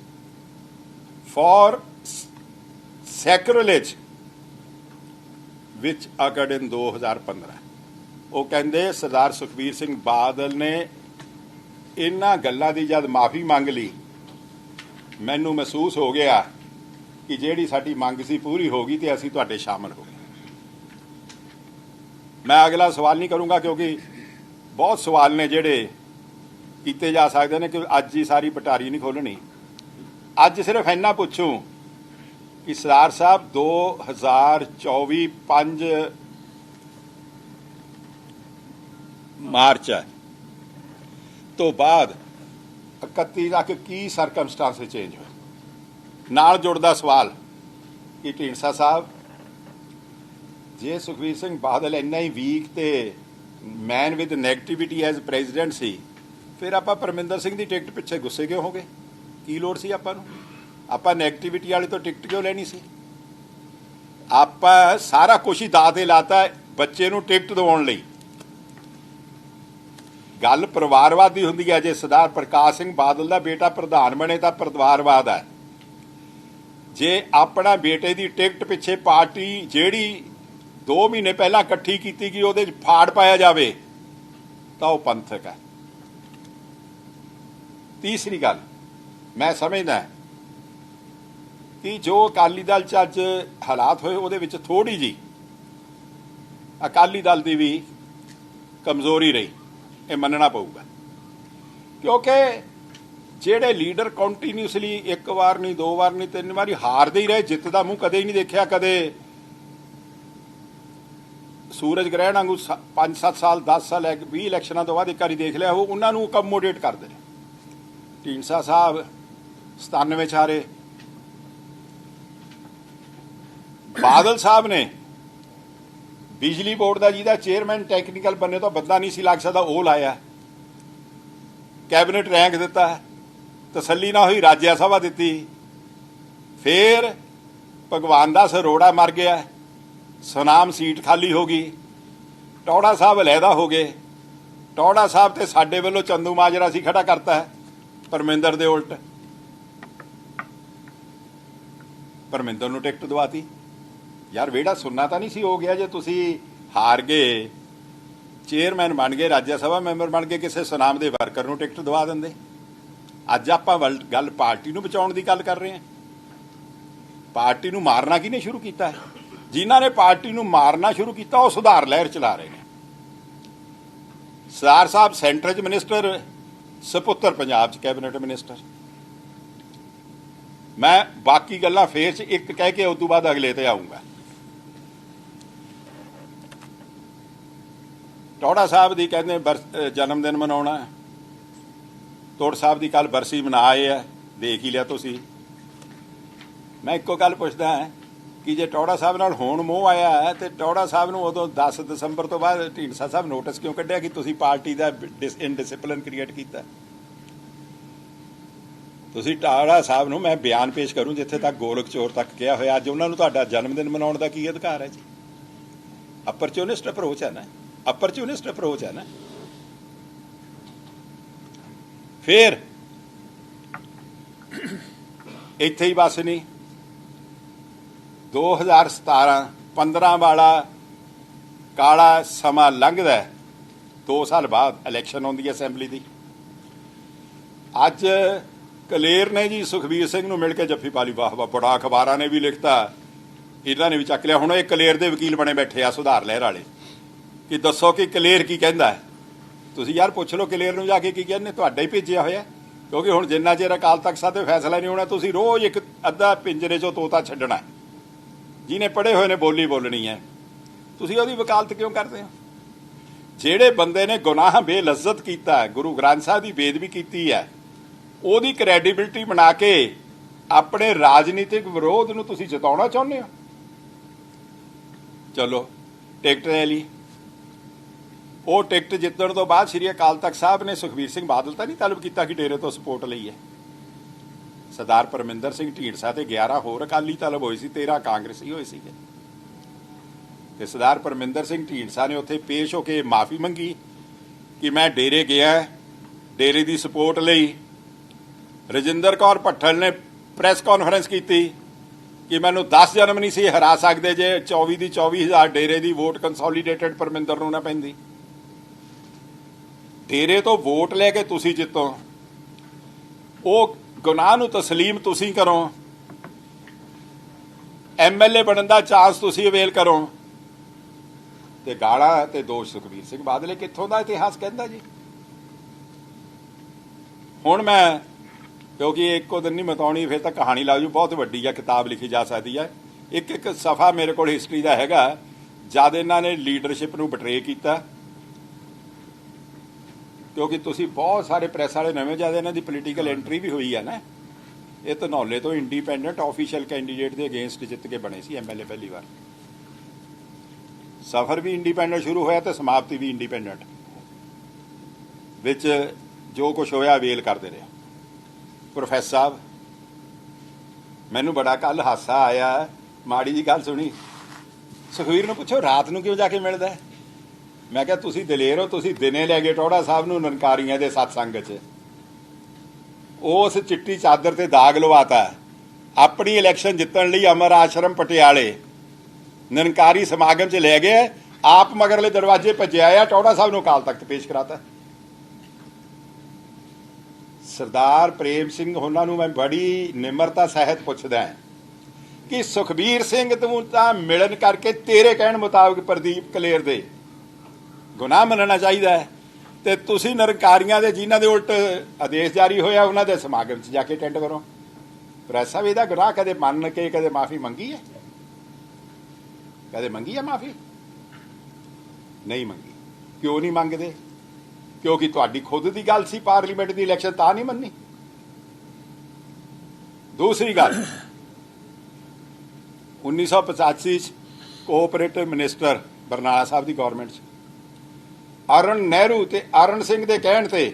for s- sacrilege which occurred in 2015. ਉਹ ਕਹਿੰਦੇ, ਸਰਦਾਰ ਸੁਖਬੀਰ ਸਿੰਘ ਬਾਦਲ ਨੇ ਇਹਨਾਂ ਗੱਲਾਂ ਦੀ ਜਦ ਮਾਫੀ ਮੰਗ ਲਈ, ਮੈਨੂੰ ਮਹਿਸੂਸ ਹੋ ਗਿਆ ਕਿ ਜਿਹੜੀ ਸਾਡੀ ਮੰਗ ਸੀ ਪੂਰੀ ਹੋ ਗਈ ਤੇ ਅਸੀਂ ਤੁਹਾਡੇ ਸ਼ਾਮਲ ਹੋ ਗਏ ਮੈਂ ਅਗਲਾ ਸਵਾਲ ਨਹੀਂ ਕਰੂੰਗਾ ਕਿਉਂਕਿ ਬਹੁਤ ਸਵਾਲ ਨੇ ਜਿਹੜੇ ਕੀਤੇ ਜਾ ਸਕਦੇ ਨੇ ਕਿ ਅੱਜ ਹੀ ਸਾਰੀ ਪਟਾਰੀ ਨਹੀਂ ਖੋਲਣੀ ਅੱਜ ਸਿਰਫ ਇੰਨਾ ਪੁੱਛੂੰ ਕਿ ਸਰਦਾਰ ਸਾਹਿਬ 2024 5 ਮਾਰਚ ਹੈ। ਤੋਂ ਬਾਅਦ 31 ਤੱਕ ਕੀ ਸਰਕਮਸਟੈਂਸ ਚੇਂਜ ਹੋਏ? ਨਾਲ ਜੁੜਦਾ ਸਵਾਲ ਕਿ ਢੀਂਡਸਾ ਸਾਹਿਬ, ਜੇ ਸੁਖਵੀਰ ਸਿੰਘ ਬਾਦਲ ਇੰਨਾ ਹੀ ਵੀਕ ਤੇ man with negativity as president ਸੀ, ਫਿਰ ਆਪਾਂ ਪਰਮਿੰਦਰ ਸਿੰਘ ਦੀ ਟਿਕਟ ਪਿੱਛੇ ਗੁੱਸੇ ਕਿਉਂ ਹੋ ਗਏ ਕੀ ਲੋੜ ਸੀ ਆਪਾਂ ਨੂੰ? ਆਪਾਂ 네ਗੇਟਿਵਿਟੀ ਵਾਲੇ ਤੋਂ ਟਿਕਟ ਕਿਉਂ ਲੈਣੀ ਸੀ? ਆਪਾਂ ਸਾਰਾ ਕੁਝ ਹੀ ਦਾਅ ਤੇ ਲਾਤਾ ਬੱਚੇ ਨੂੰ ਟਿਕਟ ਦਿਵਾਉਣ ਲਈ। ਗੱਲ ਪਰਿਵਾਰਵਾਦ ਦੀ ਹੁੰਦੀ ਹੈ ਜੇ ਸਰਦਾਰ ਪ੍ਰਕਾਸ਼ ਸਿੰਘ ਬਾਦਲ ਦਾ ਬੇਟਾ ਪ੍ਰਧਾਨ ਬਣੇ ਤਾਂ ਪਰਿਵਾਰਵਾਦ ਹੈ ਜੇ ਆਪਣਾ ਬੇਟੇ ਦੀ ਟਿਕਟ ਪਿੱਛੇ ਪਾਰਟੀ ਜਿਹੜੀ 2 ਮਹੀਨੇ ਪਹਿਲਾਂ ਇਕੱਠੀ ਕੀਤੀ ਗਈ, ਉਹਦੇ 'ਚ ਫਾੜ ਪਾਇਆ ਜਾਵੇ, ਤਾਂ ਉਹ ਪੰਥਕ ਹੈ ਤੀਸਰੀ ਗੱਲ, ਮੈਂ ਸਮਝਦਾ ਕਿ ਜੋ ਅਕਾਲੀ ਦਲ 'ਚ ਅੱਜ ਹਾਲਾਤ ਹੋਏ, ਉਹਦੇ ਵਿੱਚ ਥੋੜੀ ਜੀ ਅਕਾਲੀ ਦਲ ਦੀ ਵੀ ਕਮਜ਼ੋਰੀ ਰਹੀ। ਇਹ ਮੰਨਣਾ ਪਊਗਾ। ਕਿਉਂਕਿ ਜਿਹੜੇ ਲੀਡਰ ਕੰਟੀਨਿਊਸਲੀ ਇੱਕ ਵਾਰ ਨਹੀਂ, ਦੋ ਵਾਰ ਨਹੀਂ, ਤਿੰਨ ਵਾਰੀ ਹਾਰਦੇ ਹੀ ਰਹੇ, ਜਿੱਤ ਦਾ ਮੂੰਹ ਕਦੇ ਹੀ ਨਹੀਂ ਦੇਖਿਆ, ਕਦੇ ਸੂਰਜ ਗ੍ਰਹਿਣ ਵਾਂਗੂ 5-7 ਸਾਲ 10 ਸਾਲ 20 ਇਲੈਕਸ਼ਨਾਂ ਤੋਂ ਬਾਅਦ ਇੱਕ ਵਾਰੀ ਦੇਖ ਲਿਆ, ਉਹ ਉਹਨਾਂ ਨੂੰ ਅਕਮੋਡੇਟ ਕਰਦੇ ਨੇ। ਢੀਂਡਸਾ ਸਾਹਿਬ 97 ਚ ਹਾਰੇ ਬਾਦਲ ਸਾਹਿਬ ਨੇ ਬਿਜਲੀ ਬੋਰਡ ਦਾ ਜਿਹਦਾ ਚੇਅਰਮੈਨ ਟੈਕਨੀਕਲ ਬੰਨੇ ਤੋਂ ਬੰਦਾ ਨਹੀਂ ਸੀ ਲੱਗ ਸਕਦਾ, ਉਹ ਲਾਇਆ। ਕੈਬਨਿਟ ਰੈਂਕ ਦਿੱਤਾ, ਤਸੱਲੀ ਨਾ ਹੋਈ ਰਾਜਿਆ ਸਭਾ ਦਿੱਤੀ। ਫੇਰ ਭਗਵਾਨ ਦਾ ਅਰੋੜਾ ਮਰ ਗਿਆ, ਸੁਨਾਮ ਸੀਟ ਖਾਲੀ ਹੋ ਗਈ। ਟੌੜਾ ਸਾਹਿਬ ਅਲੈਦਾ ਹੋ ਗਏ। ਟੌੜਾ ਸਾਹਿਬ ਤੇ ਸਾਡੇ ਵੱਲੋਂ ਚੰਦੂ ਮਾਜਰਾ ਸੀ ਖੜਾ ਕਰਤਾ ਹੈ ਪਰਮਿੰਦਰ ਦੇ ਉਲਟ। ਪਰਮਿੰਦਰ ਨੂੰ ਟਿਕਟ ਦਵਾਤੀ। ਯਾਰ ਵਿਹੜਾ ਸੁਣਨਾ ਤਾਂ ਨਹੀਂ ਸੀ ਹੋ ਗਿਆ ਜੇ ਤੁਸੀਂ ਹਾਰ ਗਏ। ਚੇਅਰਮੈਨ ਬਣ ਗਏ, ਰਾਜ ਸਭਾ ਮੈਂਬਰ ਬਣ ਕੇ ਕਿਸੇ ਸੁਨਾਮ ਦੇ ਵਰਕਰ ਨੂੰ ਟਿਕਟ ਦਵਾ ਦਿੰਦੇ। ਅੱਜ ਆਪਾਂ ਵਲ- ਗੱਲ ਪਾਰਟੀ ਨੂੰ ਬਚਾਉਣ ਦੀ ਗੱਲ ਕਰ ਰਹੇ ਹਾਂ। ਪਾਰਟੀ ਨੂੰ ਮਾਰਨਾ ਕਿਹਨੇ ਸ਼ੁਰੂ ਕੀਤਾ? ਹੈ ਜਿਨ੍ਹਾਂ ਨੇ ਪਾਰਟੀ ਨੂੰ ਮਾਰਨਾ ਸ਼ੁਰੂ ਕੀਤਾ, ਉਹ ਸੁਧਾਰ ਲਹਿਰ ਚਲਾ ਰਹੇ ਨੇ। ਸਰਦਾਰ ਸਾਹਿਬ, ਸੈਂਟਰ 'ਚ ਮਿਨਿਸਟਰ, ਸਪੁੱਤਰ ਪੰਜਾਬ 'ਚ ਕੈਬਨਿਟ ਮਿਨਿਸਟਰ। ਮੈਂ ਬਾਕੀ ਗੱਲਾਂ ਫੇਰ 'ਚ ਇੱਕ ਕਹਿ ਕੇ, ਉਸ ਤੋਂ ਬਾਅਦ ਅਗਲੇ ਤੇ ਆਉਂਗਾ ਟੌੜਾ ਸਾਹਿਬ ਦੀ ਕਹਿੰਦੇ ਜਨਮ ਦਿਨ ਮਨਾਉਣਾ ਹੈ। ਸਾਹਿਬ ਦੀ ਕੱਲ ਬਰਸੀ ਮਨਾਏ ਆਏ ਆ, ਦੇਖ ਹੀ ਲਿਆ ਤੁਸੀਂ। ਮੈਂ ਇੱਕੋ ਗੱਲ ਪੁੱਛਦਾ ਹਾਂ ਕਿ ਜੇ ਟੌੜਾ ਸਾਹਿਬ ਨਾਲ ਹੋਣ ਮੋਹ ਆਇਆ ਹੈ, ਤੇ ਟੌੜਾ ਸਾਹਿਬ ਨੂੰ ਉਦੋਂ 10 ਦਸੰਬਰ ਤੋਂ ਬਾਅਦ ਢੀਂਡਸਾ ਸਾਹਿਬ ਨੋਟਿਸ ਕਿਉਂ ਕੱਢਿਆ ਕਿ ਤੁਸੀਂ ਪਾਰਟੀ ਦਾ ਇਨਡਿਸਪਲਿਨ ਕ੍ਰੀਏਟ ਕੀਤਾ? ਤੁਸੀਂ ਟਾੜਾ ਸਾਹਿਬ ਨੂੰ ਮੈਂ ਬਿਆਨ ਪੇਸ਼ ਕਰੂੰ, ਜਿੱਥੇ ਤੱਕ ਗੋਲਕ ਚੋਰ ਤੱਕ ਕਿਹਾ ਹੋਇਆ, ਅੱਜ ਉਹਨਾਂ ਨੂੰ ਤੁਹਾਡਾ ਜਨਮ ਦਿਨ ਮਨਾਉਣ ਦਾ ਕੀ ਅਧਿਕਾਰ ਹੈ ਜੀ? ਅਪਰਚੂਨਿਸਟ ਅਪਰੋਚ ਹੈ ਨਾ। ਅਪਰਚੂਨਿਸਟ ਅਪਰੋਚ ਹੈ ਨਾ। ਫਿਰ ਇੱਥੇ ਹੀ ਬਸ ਨਹੀਂ 2017 15 ਵਾਲਾ ਕਾਲਾ ਸਮਾਂ ਲੰਘਦਾ 2 ਸਾਲ ਬਾਅਦ ਇਲੈਕਸ਼ਨ ਹੁੰਦੀ ਹੈ ਅਸੈਂਬਲੀ ਦੀ। ਅੱਜ ਕਲੇਰ ਨੇ ਜੀ ਸੁਖਬੀਰ ਸਿੰਘ ਨੂੰ ਮਿਲ ਕੇ ਜੱਫੀ ਪਾਲੀ ਵਾਹ ਵਾਹ, ਬੜਾ ਅਖਬਾਰਾਂ ਨੇ ਵੀ ਲਿਖਤਾ। ਇਹਨਾਂ ਨੇ ਵੀ ਚੱਕ ਲਿਆ। ਹੁਣ ਇਹ ਕਲੇਰ ਦੇ ਵਕੀਲ ਬਣੇ ਬੈਠੇ ਆ ਸੁਧਾਰ ਲਹਿਰ ਵਾਲੇ। ਕਿ ਦੱਸੋ ਕਿ ਕਲੇਰ ਕੀ ਕਹਿੰਦਾ ਹੈ? ਤੁਸੀਂ ਯਾਰ ਪੁੱਛ ਲਓ ਕਲੇਰ ਨੂੰ ਜਾ ਕੇ ਕੀ ਕਹਿੰਦੇ, ਤੁਹਾਡਾ ਹੀ ਭੇਜਿਆ ਹੋਇਆ ਕਿਉਂਕਿ ਹੁਣ ਜਿੰਨਾ ਚਿਰ ਅਕਾਲ ਤਖਤ ਸਾਹਿਬ ਦੇ ਫੈਸਲਾ ਨਹੀਂ ਹੋਣਾ, ਤੁਸੀਂ ਰੋਜ਼ ਇੱਕ ਅੱਧਾ ਪਿੰਜਰੇ 'ਚੋਂ ਤੋਤਾ ਛੱਡਣਾ ਜਿਹਨੇ ਪੜੇ ਹੋਏ ਨੇ ਬੋਲੀ ਬੋਲਣੀ ਹੈ। ਤੁਸੀਂ ਉਹਦੀ ਵਕਾਲਤ ਕਿਉਂ ਕਰਦੇ ਹੋ? ਜਿਹੜੇ ਬੰਦੇ ਨੇ ਗੁਨਾਹ ਬੇਲਜ਼ਤ ਕੀਤਾ ਹੈ, ਗੁਰੂ ਗ੍ਰੰਥ ਸਾਹਿਬ ਦੀ ਬੇਦਬੀ ਕੀਤੀ ਹੈ, ਉਹਦੀ ਕ੍ਰੈਡੀਬਿਲਟੀ ਬਣਾ ਕੇ ਆਪਣੇ ਰਾਜਨੀਤਿਕ ਵਿਰੋਧ ਨੂੰ ਤੁਸੀਂ ਜਿਤਾਉਣਾ ਚਾਹੁੰਦੇ ਹੋ? ਚਲੋ, ਟਿਕਟ ਰੈਲੀ ਉਹ ਟਿਕਟ ਜਿੱਤਣ ਤੋਂ ਬਾਅਦ ਸ੍ਰੀ ਅਕਾਲ ਤਖਤ ਸਾਹਿਬ ਨੇ ਸੁਖਬੀਰ ਸਿੰਘ ਬਾਦਲ ਤਾਂ ਨਹੀਂ ਤਲਬ ਕੀਤਾ ਕਿ ਡੇਰੇ ਤੋਂ ਸਪੋਰਟ ਲਈ ਹੈ ਸਰਦਾਰ ਪਰਮਿੰਦਰ ਸਿੰਘ ਢੀਂਡਸਾ ਤੇ 11 ਹੋਰ ਅਕਾਲੀ ਤਲਬ ਹੋਏ ਸੀ 13 ਕਾਂਗਰਸੀ ਹੋਏ ਸੀਗੇ। ਤੇ ਸਰਦਾਰ ਪਰਮਿੰਦਰ ਸਿੰਘ ਢੀਂਡਸਾ ਨੇ ਉੱਥੇ ਪੇਸ਼ ਹੋ ਕੇ ਮਾਫੀ ਮੰਗੀ ਕਿ ਮੈਂ ਡੇਰੇ ਗਿਆ, ਡੇਰੇ ਦੀ ਸਪੋਰਟ ਲਈ। ਰਜਿੰਦਰ ਕੌਰ ਭੱਠਲ ਨੇ ਪ੍ਰੈਸ ਕਾਨਫਰੰਸ ਕੀਤੀ ਕਿ ਮੈਨੂੰ 10 ਜਨਮ ਨਹੀਂ ਸੀ ਹਰਾ ਸਕਦੇ ਜੇ 24 ਦੀ 24000 ਡੇਰੇ ਦੀ ਵੋਟ ਕੰਸੋਲੀਡੇਟਡ ਪਰਮਿੰਦਰ ਨੂੰ ਨਾ ਪੈਂਦੀ। ਡੇਰੇ ਤੋਂ ਵੋਟ ਲੈ ਕੇ ਤੁਸੀਂ ਜਿੱਤੋ। ਉਹ ਗੁਨਾਹ ਨੂੰ ਤਸਲੀਮ ਤੁਸੀਂ ਕਰੋ। ਐਮਐਲਏ ਬਣਨ ਦਾ ਚਾਂਸ ਤੁਸੀਂ ਅਵੇਲ ਕਰੋ। ਤੇ ਗਾਲਾਂ ਤੇ ਦੋਸ਼ ਸੁਖਬੀਰ ਸਿੰਘ ਬਾਦਲੇ ਕਿੱਥੋਂ ਦਾ ਇਤਿਹਾਸ ਕਹਿੰਦਾ ਜੀ? ਹੁਣ ਮੈਂ, ਕਿਉਂਕਿ ਇੱਕੋ ਦਿਨ ਨਹੀਂ ਮਤਾਉਣੀ, ਫਿਰ ਤਾਂ ਕਹਾਣੀ ਲੱਗ ਜੂ ਬਹੁਤ ਵੱਡੀ ਆ, ਕਿਤਾਬ ਲਿਖੀ ਜਾ ਸਕਦੀ ਹੈ ਇੱਕ ਇੱਕ ਸਫਾ ਮੇਰੇ ਕੋਲ ਹਿਸਟਰੀ ਦਾ ਹੈਗਾ। ਜਦ ਇਹਨਾਂ ਨੇ ਲੀਡਰਸ਼ਿਪ ਨੂੰ ਬਟਰੇ ਕੀਤਾ ਕਿਉਂਕਿ ਤੁਸੀਂ ਬਹੁਤ ਸਾਰੇ ਪ੍ਰੈਸ ਵਾਲੇ ਨਵੇਂ ਜਦ ਇਹਨਾਂ ਦੀ ਪੋਲੀਟੀਕਲ ਐਂਟਰੀ ਵੀ ਹੋਈ ਹੈ ਨਾ। ਇਹ ਧਨੌਲੇ ਤੋਂ ਇੰਡੀਪੈਂਡੈਂਟ ਆਫੀਸ਼ੀਅਲ ਕੈਂਡੀਡੇਟ ਦੇ ਅਗੇਂਸਟ ਜਿੱਤ ਕੇ ਬਣੇ ਸੀ ਐਮਐਲਏ ਪਹਿਲੀ ਵਾਰ। ਸਫਰ ਵੀ ਇੰਡੀਪੈਂਡੈਂਟ ਸ਼ੁਰੂ ਹੋਇਆ ਤੇ ਸਮਾਪਤੀ ਵੀ ਇੰਡੀਪੈਂਡੈਂਟ ਵਿੱਚ ਜੋ ਕੁਝ ਹੋਇਆ ਵੇਲ ਕਰਦੇ ਰਹੇ। ਪ੍ਰੋਫੈਸਰ ਸਾਹਿਬ ਮੈਨੂੰ ਬੜਾ ਕੱਲ ਹਾਸਾ ਆਇਆ। ਮਾੜੀ ਜੀ ਗੱਲ ਸੁਣੀ। ਸੁਖਵੀਰ ਨੂੰ ਪੁੱਛੋ ਰਾਤ ਨੂੰ ਕਿਉਂ ਜਾ ਕੇ ਮਿਲਦਾ? ਹੈ? ਮੈਂ ਕਿਹਾ ਤੁਸੀਂ ਦਲੇਰ ਹੋ ਤੁਸੀਂ ਦਿਨੇ ਲੈ ਗਏ ਟੋੜਾ ਸਾਹਿਬ ਨੂੰ ਨਨਕਾਰੀਆਂ ਦੇ ਸਤਸੰਗ 'ਚ। ਉਸ ਚਿੱਟੀ ਚਾਦਰ ਤੇ ਦਾਗ ਲਵਾਤਾ। ਆਪਣੀ ਇਲੈਕਸ਼ਨ ਜਿੱਤਣ ਲਈ ਅਮਰ ਆਸ਼ਰਮ ਪਟਿਆਲੇ ਨਨਕਾਰੀ ਸਮਾਗਮ 'ਚ ਲੈ ਗਏ। ਆਪ ਮਗਰਲੇ ਦਰਵਾਜ਼ੇ ਭੱਜਿਆ ਆ ਟੋੜਾ ਸਾਹਿਬ ਨੂੰ ਕਾਲ ਤਖਤ ਪੇਸ਼ ਕਰਾਤਾ। ਸਰਦਾਰ ਪ੍ਰੇਮ ਸਿੰਘ, ਉਹਨਾਂ ਨੂੰ ਮੈਂ ਬੜੀ ਨਿਮਰਤਾ ਸਹਿਤ ਪੁੱਛਦਾ ਕਿ ਸੁਖਬੀਰ ਸਿੰਘ ਤੂੰ ਤਾਂ ਮਿਲਣ ਕਰਕੇ ਤੇਰੇ ਕਹਿਣ ਮੁਤਾਬਕ ਪ੍ਰਦੀਪ ਕਲੇਰ ਦੇ ਗੁਨਾਹ ਮੰਨਣਾ ਚਾਹੀਦਾ ਹੈ। ਤੇ ਤੁਸੀਂ ਨਰਕਾਰੀਆਂ ਦੇ ਜਿਨ੍ਹਾਂ ਦੇ ਉਲਟ ਆਦੇਸ਼ ਜਾਰੀ ਹੋਇਆ, ਉਹਨਾਂ ਦੇ ਸਮਾਗਮ 'ਚ ਜਾ ਕੇ ਅਟੈਂਡ ਕਰੋ। ਪ੍ਰੈਸ ਸਾਹਿਬ, ਇਹਦਾ ਗੁਨਾਹ ਕਦੇ ਮੰਨ ਕੇ ਕਦੇ ਮਾਫੀ ਮੰਗੀ ਹੈ? ਕਦੇ ਮੰਗੀ ਹੈ ਮਾਫੀ? ਨਹੀਂ ਮੰਗੀ। ਕਿਉਂ ਨਹੀਂ ਮੰਗਦੇ? ਕਿਉਂਕਿ ਤੁਹਾਡੀ ਖੁਦ ਦੀ ਗੱਲ ਸੀ ਪਾਰਲੀਮੈਂਟ ਦੀ ਇਲੈਕਸ਼ਨ, ਤਾਂ ਨਹੀਂ ਮੰਨੀ। ਦੂਸਰੀ ਗੱਲ 1985 ਚ ਕੋਆਪਰੇਟਿਵ ਮਿਨਿਸਟਰ ਬਰਨਾਲਾ ਸਾਹਿਬ ਦੀ ਗਵਰਨਮੈਂਟ ਚ। ਅਰਨ ਨਹਿਰੂ ਤੇ ਅਰਨ ਸਿੰਘ ਦੇ ਕਹਿਣ ਤੇ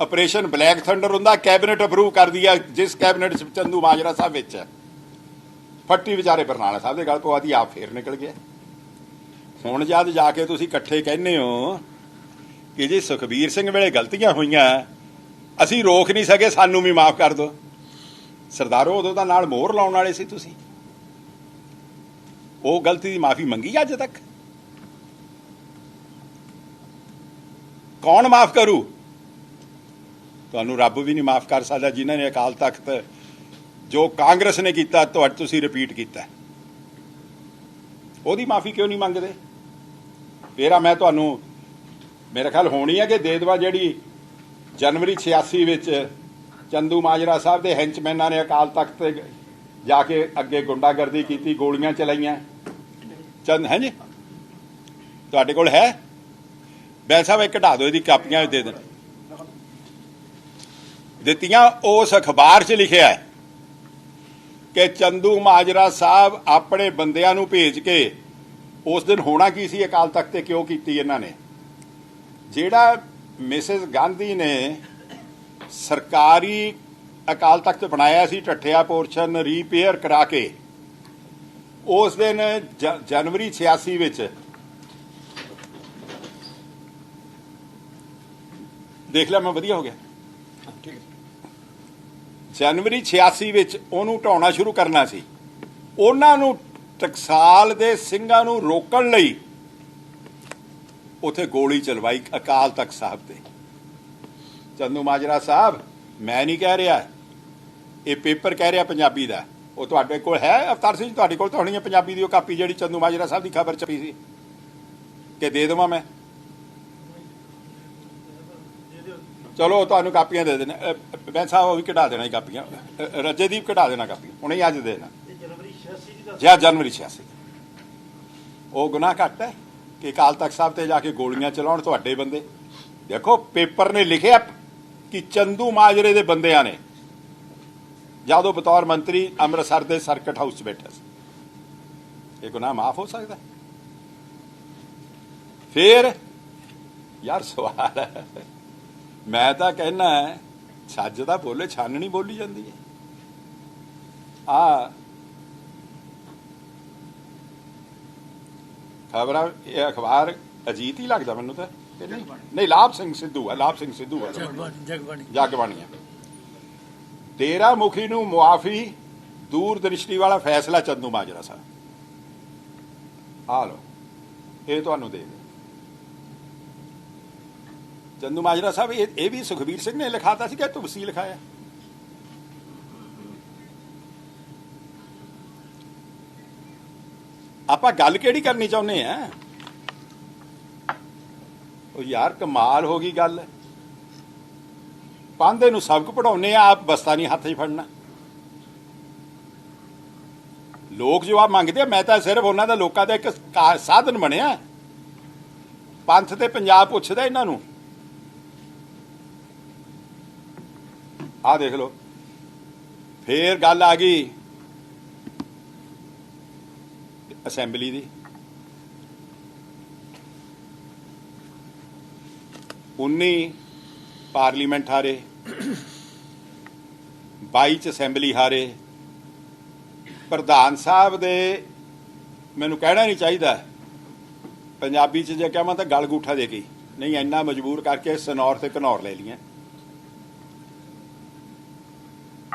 ਆਪਰੇਸ਼ਨ ਬਲੈਕ ਥੰਡਰ ਹੁੰਦਾ, ਕੈਬਨਿਟ ਅਪਰੂਵ ਕਰਦੀ ਆ, ਜਿਸ ਕੈਬਨਿਟ ਚੰਦੂ ਮਾਜਰਾ ਸਾਹਿਬ ਵਿੱਚ ਹੈ। ਫੱਟੀ ਵਿਚਾਰੇ ਬਰਨਾਲਾ ਸਾਹਿਬ ਦੇ ਗੱਲ ਤੋਂ ਆਦੀ ਆਪ ਫੇਰ ਨਿਕਲ ਗਿਆ। ਹੁਣ ਜਦ ਜਾ ਕੇ ਤੁਸੀਂ ਇਕੱਠੇ ਕਹਿੰਦੇ ਹੋ ਕਿ ਜੇ ਸੁਖਬੀਰ ਸਿੰਘ ਵੇਲੇ ਗਲਤੀਆਂ ਹੋਈਆਂ, ਅਸੀਂ ਰੋਕ ਨਹੀਂ ਸਕੇ, ਸਾਨੂੰ ਵੀ ਮਾਫ ਕਰ ਦਿਓ। ਸਰਦਾਰੋ, ਉਦੋਂ ਤਾਂ ਨਾਲ ਮੋਹਰ ਲਾਉਣ ਵਾਲੇ ਸੀ ਤੁਸੀਂ। ਉਹ ਗਲਤੀ ਦੀ ਮਾਫੀ ਮੰਗੀ ਅੱਜ ਤੱਕ? ਕੌਣ ਮਾਫ ਕਰੂ? ਤੁਹਾਨੂੰ ਰੱਬ ਵੀ ਨਹੀਂ ਮਾਫ ਕਰ ਸਕਦਾ ਜਿਨ੍ਹਾਂ ਨੇ ਅਕਾਲ ਤਖਤ ਜੋ ਕਾਂਗਰਸ ਨੇ ਕੀਤਾ, ਤੁਹਾਡੇ ਤੁਸੀਂ ਰਿਪੀਟ ਕੀਤਾ। ਉਹਦੀ ਮਾਫੀ ਕਿਉਂ ਨਹੀਂ ਮੰਗਦੇ? ਫੇਰਾ ਮੈਂ ਤੁਹਾਨੂੰ, ਮੇਰੇ ਖਿਆਲ ਹੋਣੀ ਹੈ ਕਿ ਦੇਦਵਾ ਜਿਹੜੀ ਜਨਵਰੀ 86 ਵਿੱਚ ਚੰਦੂ ਮਾਜਰਾ ਸਾਹਿਬ ਦੇ ਹੈਂਚਮੈਨਾਂ ਨੇ ਅਕਾਲ ਤਖਤ ਤੇ ਜਾ ਕੇ ਅੱਗੇ ਗੁੰਡਾਗਰਦੀ ਕੀਤੀ, ਗੋਲੀਆਂ ਚਲਾਈਆਂ। ਚੰਦ, ਹੈ ਜੀ? ਤੁਹਾਡੇ ਕੋਲ ਹੈ? ਬੈਲ ਸਾਹਿਬ ਇਹ ਘਟਾ ਦਿਓ, ਇਹਦੀ ਕਾਪੀਆਂ ਵੀ ਦੇ ਦੇਣ। ਦਿੱਤੀਆਂ, ਉਸ ਅਖਬਾਰ 'ਚ ਲਿਖਿਆ ਹੈ ਕਿ ਚੰਦੂ ਮਾਜਰਾ ਸਾਹਿਬ ਆਪਣੇ ਬੰਦਿਆਂ ਨੂੰ ਭੇਜ ਕੇ ਉਸ ਦਿਨ ਹੋਣਾ ਕੀ ਸੀ, ਅਕਾਲ ਤਖਤ ਤੇ ਕਿਉਂ ਕੀਤੀ ਇਹਨਾਂ ਨੇ? ਜਿਹੜਾ ਮਿਸਿਸ ਗਾਂਧੀ ਨੇ ਸਰਕਾਰੀ ਅਕਾਲ ਤਖਤ ਬਣਾਇਆ ਸੀ ਠੱਠਿਆ ਪੋਰਸ਼ਨ ਰੀਪੇਅਰ ਕਰਾ ਕੇ, ਉਸ ਦਿਨ ਜ- ਜਨਵਰੀ 86 ਵਿੱਚ ਦੇਖ ਲਿਆ ਮੈਂ ਵਧੀਆ ਹੋ ਗਿਆ। ਠੀਕ ਜਨਵਰੀ 86 ਵਿੱਚ ਉਹਨੂੰ ਢਾਉਣਾ ਸ਼ੁਰੂ ਕਰਨਾ ਸੀ। ਉਹਨਾਂ ਨੂੰ ਟਕਸਾਲ ਦੇ ਸਿੰਘਾਂ ਨੂੰ ਰੋਕਣ ਲਈ ਉਥੇ ਗੋਲੀ ਚਲਵਾਈ ਅਕਾਲ ਤਖਤ ਸਾਹਿਬ ਤੇ। ਚੰਦੂ ਮਾਜਰਾ ਸਾਹਿਬ, ਮੈਂ ਨਹੀਂ ਕਹਿ ਰਿਹਾ। ਇਹ ਪੇਪਰ ਕਹਿ ਰਿਹਾ ਪੰਜਾਬੀ ਦਾ। ਉਹ ਤੁਹਾਡੇ ਕੋਲ ਹੈ, ਅਵਤਾਰ ਸਿੰਘ ਤੁਹਾਡੇ ਕੋਲ ਤਾਂ ਹੋਣੀ ਹੈ ਪੰਜਾਬੀ ਦੀ ਉਹ ਕਾਪੀ ਜਿਹੜੀ ਚੰਦੂ ਮਾਜਰਾ ਸਾਹਿਬ ਦੀ ਖਬਰ ਛਪੀ ਸੀ। ਕਿ ਦੇ ਦੇਵਾਂ ਮੈਂ? ਚਲੋ ਤੁਹਾਨੂੰ ਕਾਪੀਆਂ ਦੇ ਦੇਣਾ। ਮੈਂ ਸਾਹਿਬ ਉਹ ਵੀ ਕਢਾ ਦੇਣਾ ਹੀ ਕਾਪੀਆਂ। ਅ, ਰੱਜੇ ਦੀ ਵੀ ਕਢਾ ਦੇਣਾ ਕਾਪੀਆਂ। ਹੁਣੇ ਹੀ ਅੱਜ ਦੇ ਦੇਣਾ। ਜਨਵਰੀ 86 ਦੀ ਜਾਂ ਜਨਵਰੀ 86 ਉਹ ਗੁਨਾਹ ਘੱਟ ਹੈ ਕਿ ਅਕਾਲ ਤਖਤ ਸਾਹਿਬ ਤੇ ਜਾ ਕੇ ਗੋਲੀਆਂ ਚਲਾਉਣ ਤੁਹਾਡੇ ਬੰਦੇ। ਦੇਖੋ ਪੇਪਰ ਨੇ ਲਿਖਿਆ ਕਿ ਚੰਦੂ ਮਾਜਰੇ ਦੇ ਬੰਦਿਆਂ ਨੇ। ਜਦੋਂ ਬਤੌਰ ਮੰਤਰੀ ਅੰਮ੍ਰਿਤਸਰ ਦੇ ਸਰਕਟ ਹਾਊਸ 'ਚ ਬੈਠਾ ਸੀ। ਇਹ ਗੁਨਾਹ ਮਾਫ ਹੋ ਸਕਦਾ? ਫਿਰ ਯਾਰ ਸਵਾਲ ਹੈ। ਮੈਂ ਤਾਂ ਕਹਿਣਾ ਛੱਜ ਦਾ ਬੋਲੇ ਛਾਨਣੀ ਬੋਲੀ ਜਾਂਦੀ ਹੈ। ਆ ਖਬਰਾਂ ਇਹ ਅਖਬਾਰ ਅਜੀਤ ਹੀ ਲੱਗਦਾ ਮੈਨੂੰ ਤਾਂ। ਨਹੀਂ ਲਾਭ ਸਿੰਘ ਸਿੱਧੂ ਹੈ ਲਾਭ ਸਿੰਘ ਸਿੱਧੂ ਹੈ ਜਗਬਾਣੀ ਜਗਬਾਣੀਆਂ ਤੇਰਾ ਮੁਖੀ ਨੂੰ ਮੁਆਫੀ ਦੂਰ ਦ੍ਰਿਸ਼ਟੀ ਵਾਲਾ ਫੈਸਲਾ ਚੰਦੂ ਮਾਜਰਾ ਸਾਹਿਬ। ਆ ਲਓ ਇਹ ਤੁਹਾਨੂੰ ਦੇ ਦਿਓ। ਚੰਦੂ ਮਾਜਰਾ ਸਾਹਿਬ, ਇਹ ਇਹ ਵੀ ਸੁਖਬੀਰ ਸਿੰਘ ਨੇ ਲਿਖਾਤਾ ਸੀ ਕਿ ਤੁਸੀਂ ਲਿਖਾਇਆ ਆਪਾਂ ਗੱਲ ਕਿਹੜੀ ਕਰਨੀ ਚਾਹੁੰਦੇ ਆ? ਉਹ ਯਾਰ, ਕਮਾਲ ਹੋ ਗਈ ਗੱਲ। ਪਾਂਦੇ ਨੂੰ ਸਬਕ ਪੜਾਉਨੇ ਆ, ਆਪ ਬਸਤਾ ਨਹੀਂ ਹੱਥ 'ਚ ਫੜਨਾ। ਲੋਕ ਜਵਾਬ ਮੰਗਦੇ ਆ, ਮੈਂ ਤਾਂ ਸਿਰਫ ਉਹਨਾਂ ਦਾ ਲੋਕਾਂ ਦਾ ਇੱਕ ਸਾਧਨ ਬਣਿਆ। ਪੰਥ ਤੇ ਪੰਜਾਬ ਪੁੱਛਦਾ ਇਹਨਾਂ ਨੂੰ। ਆਹ ਦੇਖ ਲਓ। ਫੇਰ ਗੱਲ ਆ ਗਈ ਅਸੈਂਬਲੀ ਦੀ। 19 ਪਾਰਲੀਮੈਂਟ ਹਾਰੇ 22 ਚ ਅਸੈਂਬਲੀ ਹਾਰੇ। ਪ੍ਰਧਾਨ ਸਾਹਿਬ ਦੇ ਮੈਨੂੰ ਕਹਿਣਾ ਨਹੀਂ ਚਾਹੀਦਾ। ਪੰਜਾਬੀ ਚ ਜੇ ਕਹਾਂ ਤਾਂ ਗਲ ਗੂਠਾ ਦੇ ਗਈ ਨਹੀਂ, ਇੰਨਾ ਮਜਬੂਰ ਕਰਕੇ ਸਨੌਰ ਤੇ ਘਨੌਰ ਲੈ ਲੀਆਂ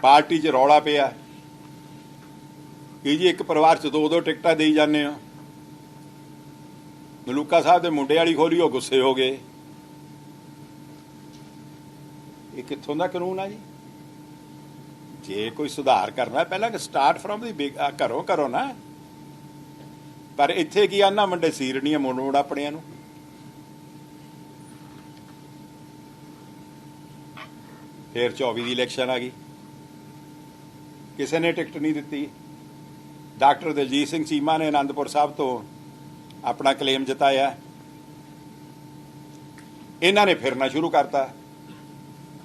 ਪਾਰਟੀ 'ਚ ਰੌਲਾ ਪਿਆ। ਕਿ ਜੀ ਇੱਕ ਪਰਿਵਾਰ 'ਚ ਦੋ ਦੋ ਟਿਕਟਾਂ ਦੇਈ ਜਾਂਦੇ ਹੋ? ਮਲੂਕਾ ਸਾਹਿਬ ਦੇ ਮੁੰਡੇ ਵਾਲੀ ਖੋਲੀ ਉਹ ਗੁੱਸੇ ਹੋ ਗਏ। ਇਹ ਕਿੱਥੋਂ ਦਾ ਕਾਨੂੰਨ ਆ ਜੀ? ਜੇ ਕੋਈ ਸੁਧਾਰ ਕਰਨਾ ਹੈ, ਪਹਿਲਾਂ ਸਟਾਰਟ ਫਰਮ ਦੀ ਘਰੋਂ ਕਰੋ ਨਾ। ਪਰ ਇੱਥੇ ਕੀ ਆਨਾ ਮੰਡੇ ਸੀਰਣੀਆਂ ਮੋੜ ਮੋੜ ਆਪਣਿਆਂ ਨੂੰ? ਫਿਰ 24 ਦੀ ਇਲੈਕਸ਼ਨ ਆ ਗਈ। ਕਿਸੇ ਨੇ ਟਿਕਟ ਨਹੀਂ ਦਿੱਤੀ। ਡਾਕਟਰ ਦਲਜੀਤ ਸਿੰਘ ਚੀਮਾ ਨੇ ਆਨੰਦਪੁਰ ਸਾਹਿਬ ਤੋਂ ਆਪਣਾ ਕਲੇਮ ਜਤਾਇਆ। ਇਹਨਾਂ ਨੇ ਫਿਰਨਾ ਸ਼ੁਰੂ ਕਰਤਾ।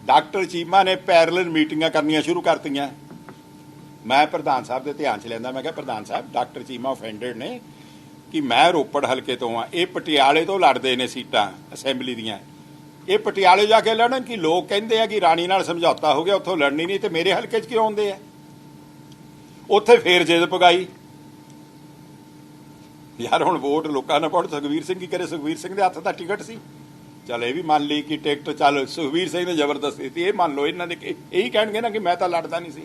ਡਾਕਟਰ ਚੀਮਾ ਨੇ ਪੈਰਲਲ ਮੀਟਿੰਗਾਂ ਕਰਨੀਆਂ ਸ਼ੁਰੂ ਕਰਤੀਆਂ। ਮੈਂ ਪ੍ਰਧਾਨ ਸਾਹਿਬ ਦੇ ਧਿਆਨ ਚ ਲੈਂਦਾ, ਮੈਂ ਕਿਹਾ, ਪ੍ਰਧਾਨ ਸਾਹਿਬ, ਡਾਕਟਰ ਚੀਮਾ offended ਨੇ ਕਿ ਮੈਂ ਰੋਪੜ ਹਲਕੇ ਤੋਂ ਆ ਇਹ ਪਟਿਆਲੇ ਤੋਂ ਲੜਦੇ ਨੇ ਸੀਟਾਂ ਅਸੈਂਬਲੀ ਦੀਆਂ। ਇਹ ਪਟਿਆਲੇ ਜਾ ਕੇ ਲੜਨ ਕਿ ਲੋਕ ਕਹਿੰਦੇ ਆ ਕਿ ਰਾਣੀ ਨਾਲ ਸਮਝੌਤਾ ਹੋ ਗਿਆ, ਉੱਥੋਂ ਲੜਨੀ ਨਹੀਂ ਤੇ ਮੇਰੇ ਹਲਕੇ 'ਚ ਕਿਉਂ ਆਉਂਦੇ ਆ? ਉੱਥੇ ਫੇਰ ਜੇਦ ਪਗਾਈ। ਯਾਰ, ਹੁਣ ਵੋਟ ਲੋਕਾਂ ਨੇ ਪਾਉਣ, ਸੁਖਵੀਰ ਸਿੰਘ ਕੀ ਕਰੇ? ਸੁਖਵੀਰ ਸਿੰਘ ਦੇ ਹੱਥ ਤਾਂ ਟਿਕਟ ਸੀ। ਚਲ ਇਹ ਵੀ ਮੰਨ ਲਈ ਕਿ ਟਿਕਟ, ਚੱਲ ਸੁਖਵੀਰ ਸਿੰਘ ਨੇ ਜ਼ਬਰਦਸਤੀ ਦਿੱਤੀ, ਇਹ ਮੰਨ ਲਓ ਇਹਨਾਂ ਦੇ ਇਹੀ ਕਹਿਣਗੇ ਨਾ ਕਿ ਮੈਂ ਤਾਂ ਲੜਦਾ ਨਹੀਂ ਸੀ।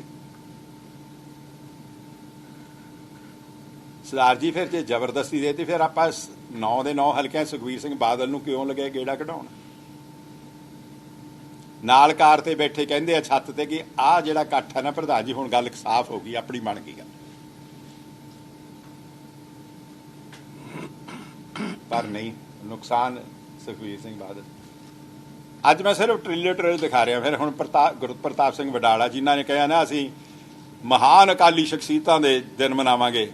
ਸਰਦਾਰ ਜੀ, ਫਿਰ ਜੇ ਜ਼ਬਰਦਸਤੀ ਦੇਤੀ, ਫਿਰ ਆਪਾਂ 9 ਦੇ 9 ਹਲਕਿਆਂ 'ਚ ਸੁਖਵੀਰ ਸਿੰਘ ਬਾਦਲ ਨੂੰ ਕਿਉਂ ਲਗਾਏ ਗੇੜਾ ਕਢਾਉਣ? ਨਾਲ ਕਾਰ ਤੇ ਬੈਠੇ ਕਹਿੰਦੇ ਆ ਛੱਤ ਤੇ ਕਿ ਆਹ ਜਿਹੜਾ ਇਕੱਠ ਹੈ ਨਾ ਪ੍ਰਧਾਨ ਜੀ, ਹੁਣ ਗੱਲ ਸਾਫ਼ ਹੋ ਗਈ, ਆਪਣੀ ਬਣ ਗਈ ਗੱਲ। ਪਰ ਨਹੀਂ, ਨੁਕਸਾਨ ਸੁਖਵੀਰ ਸਿੰਘ ਬਾਦਲ। ਅੱਜ ਮੈਂ ਸਿਰਫ ਟ੍ਰਿਲਰ ਟ੍ਰਿਲ ਦਿਖਾ ਰਿਹਾ, ਫਿਰ ਹੁਣ ਪ੍ਰਤਾਪ ਗੁਰੂ ਪ੍ਰਤਾਪ ਸਿੰਘ ਵਡਾਲਾ ਜਿਨ੍ਹਾਂ ਨੇ ਕਿਹਾ ਨਾ, ਅਸੀਂ ਮਹਾਨ ਅਕਾਲੀ ਸ਼ਖਸੀਅਤਾਂ ਦੇ ਦਿਨ ਮਨਾਵਾਂਗੇ।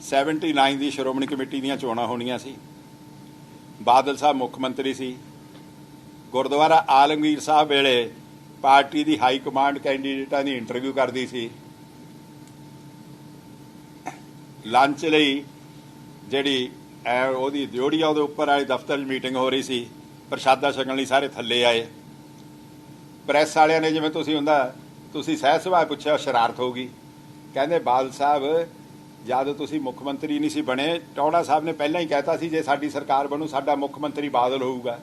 79 ਦੀ ਸ਼੍ਰੋਮਣੀ ਕਮੇਟੀ ਦੀਆਂ ਚੋਣਾਂ ਹੋਣੀਆਂ ਸੀ। ਬਾਦਲ ਸਾਹਿਬ ਮੁੱਖ ਮੰਤਰੀ ਸੀ। ਗੁਰਦੁਆਰਾ ਆਲਮਗੀਰ ਸਾਹਿਬ ਵੇਲੇ ਪਾਰਟੀ ਦੀ ਹਾਈ ਕਮਾਂਡ ਕੈਂਡੀਡੇਟਾਂ ਦੀ ਇੰਟਰਵਿਊ ਕਰਦੀ ਸੀ। ਲੰਚ ਲਈ ਜਿਹੜੀ, ਐ ਉਹਦੀ ਦਿਉੜੀਆ ਉਹਦੇ ਉੱਪਰ ਵਾਲੇ ਦਫ਼ਤਰ 'ਚ ਮੀਟਿੰਗ ਹੋ ਰਹੀ ਸੀ, ਪ੍ਰਸ਼ਾਦਾ ਛਕਣ ਲਈ ਸਾਰੇ ਥੱਲੇ ਆਏ। ਪ੍ਰੈਸ ਵਾਲਿਆਂ ਨੇ ਜਿਵੇਂ ਤੁਸੀਂ ਹੁੰਦਾ, ਤੁਸੀਂ ਸਹਿ ਸੁਭਾਅ ਪੁੱਛਿਆ ਸ਼ਰਾਰਤ ਹੋ ਗਈ। ਕਹਿੰਦੇ, ਬਾਦਲ ਸਾਹਿਬ, ਜਦ ਤੁਸੀਂ ਮੁੱਖ ਮੰਤਰੀ ਨਹੀਂ ਸੀ ਬਣੇ ਟੌੜਾ ਸਾਹਿਬ ਨੇ ਪਹਿਲਾਂ ਹੀ ਕਹਿਤਾ ਸੀ, ਜੇ ਸਾਡੀ ਸਰਕਾਰ ਬਣੂ, ਸਾਡਾ ਮੁੱਖ ਮੰਤਰੀ ਬਾਦਲ ਹੋਊਗਾ।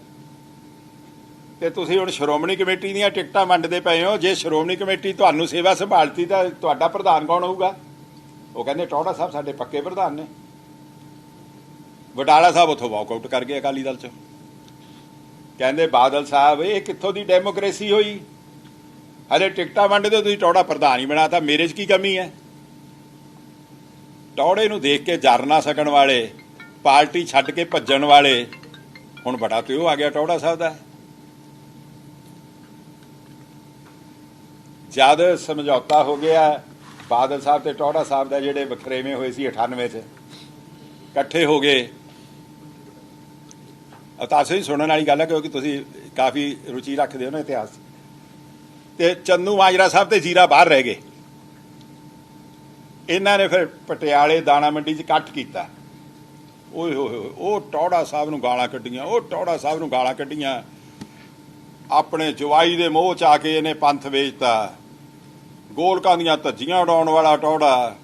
ਤੇ ਤੁਸੀਂ ਹੁਣ ਸ਼੍ਰੋਮਣੀ ਕਮੇਟੀ ਦੀਆਂ ਟਿਕਟਾਂ ਵੰਡਦੇ ਪਏ ਹੋ। ਜੇ ਸ਼੍ਰੋਮਣੀ ਕਮੇਟੀ ਤੁਹਾਨੂੰ ਸੇਵਾ ਸੰਭਾਲਤੀ ਤਾਂ ਤੁਹਾਡਾ ਪ੍ਰਧਾਨ ਕੌਣ ਹੋਊਗਾ? ਉਹ ਕਹਿੰਦੇ ਟੌੜਾ ਸਾਹਿਬ ਸਾਡੇ ਪੱਕੇ ਪ੍ਰਧਾਨ ਨੇ। ਵਡਾਲਾ ਸਾਹਿਬ ਉਥੋਂ ਵਾਕਆਊਟ ਕਰ ਗਏ ਅਕਾਲੀ ਦਲ ਚ। ਕਹਿੰਦੇ ਬਾਦਲ ਸਾਹਿਬ ਇਹ ਕਿੱਥੋਂ ਦੀ ਡੈਮੋਕ੍ਰੇਸੀ ਹੋਈ? ਹਲੇ ਟਿਕਟਾਂ ਵੰਡਦੇ ਹੋ, ਤੁਸੀਂ ਟੌੜਾ ਪ੍ਰਧਾਨ ਹੀ ਬਣਾਤਾ ਮੇਰੇ 'ਚ ਕੀ ਕਮੀ ਹੈ? ਟੌੜੇ ਨੂੰ ਦੇਖ ਕੇ ਜਰ ਨਾ ਸਕਣ ਵਾਲੇ ਪਾਰਟੀ ਛੱਡ ਕੇ ਭੱਜਣ ਵਾਲੇ ਹੁਣ ਬੜਾ ਪਿਓ ਆ ਗਿਆ ਟੌੜਾ ਸਾਹਿਬ ਦਾ। ਜਦ ਸਮਝੌਤਾ ਹੋ ਗਿਆ, ਬਾਦਲ ਸਾਹਿਬ ਤੇ ਟੌੜਾ ਸਾਹਿਬ ਦਾ ਜਿਹੜੇ ਵਖਰੇਵੇਂ ਹੋਏ ਸੀ 98 ਚ, ਇਕੱਠੇ ਹੋ ਗਏ। ਅਤਾਸੇ ਹੀ ਸੁਣਨ ਵਾਲੀ ਗੱਲ ਹੈ ਕਿਉਂਕਿ ਤੁਸੀਂ ਕਾਫੀ ਰੁਚੀ ਰੱਖਦੇ ਹੋ ਨਾ ਇਤਿਹਾਸ। 'ਚ। ਤੇ ਚੰਨੂ ਮਾਜਰਾ ਸਾਹਿਬ ਤੇ ਜੀਰਾ ਬਾਹਰ ਰਹਿ ਗਏ। ਇਹਨਾਂ ਨੇ ਫਿਰ ਪਟਿਆਲੇ ਦਾਣਾ ਮੰਡੀ 'ਚ ਇਕੱਠ ਕੀਤਾ। ਓਏ ਹੋਏ ਹੋਏ, ਉਹ ਟੌੜਾ ਸਾਹਿਬ ਨੂੰ ਗਾਲਾਂ ਕੱਢੀਆਂ, ਉਹ ਟੌੜਾ ਸਾਹਿਬ ਨੂੰ ਗਾਲਾਂ ਕੱਢੀਆਂ। ਆਪਣੇ ਜਵਾਈ ਦੇ ਮੋਹ ਚ ਆ ਕੇ ਇਹਨੇ ਪੰਥ ਵੇਚਤਾ। ਗੋਲਕਾਂ ਦੀਆਂ ਧੱਜੀਆਂ ਉਡਾਉਣ ਵਾਲਾ ਟੋੜਾ।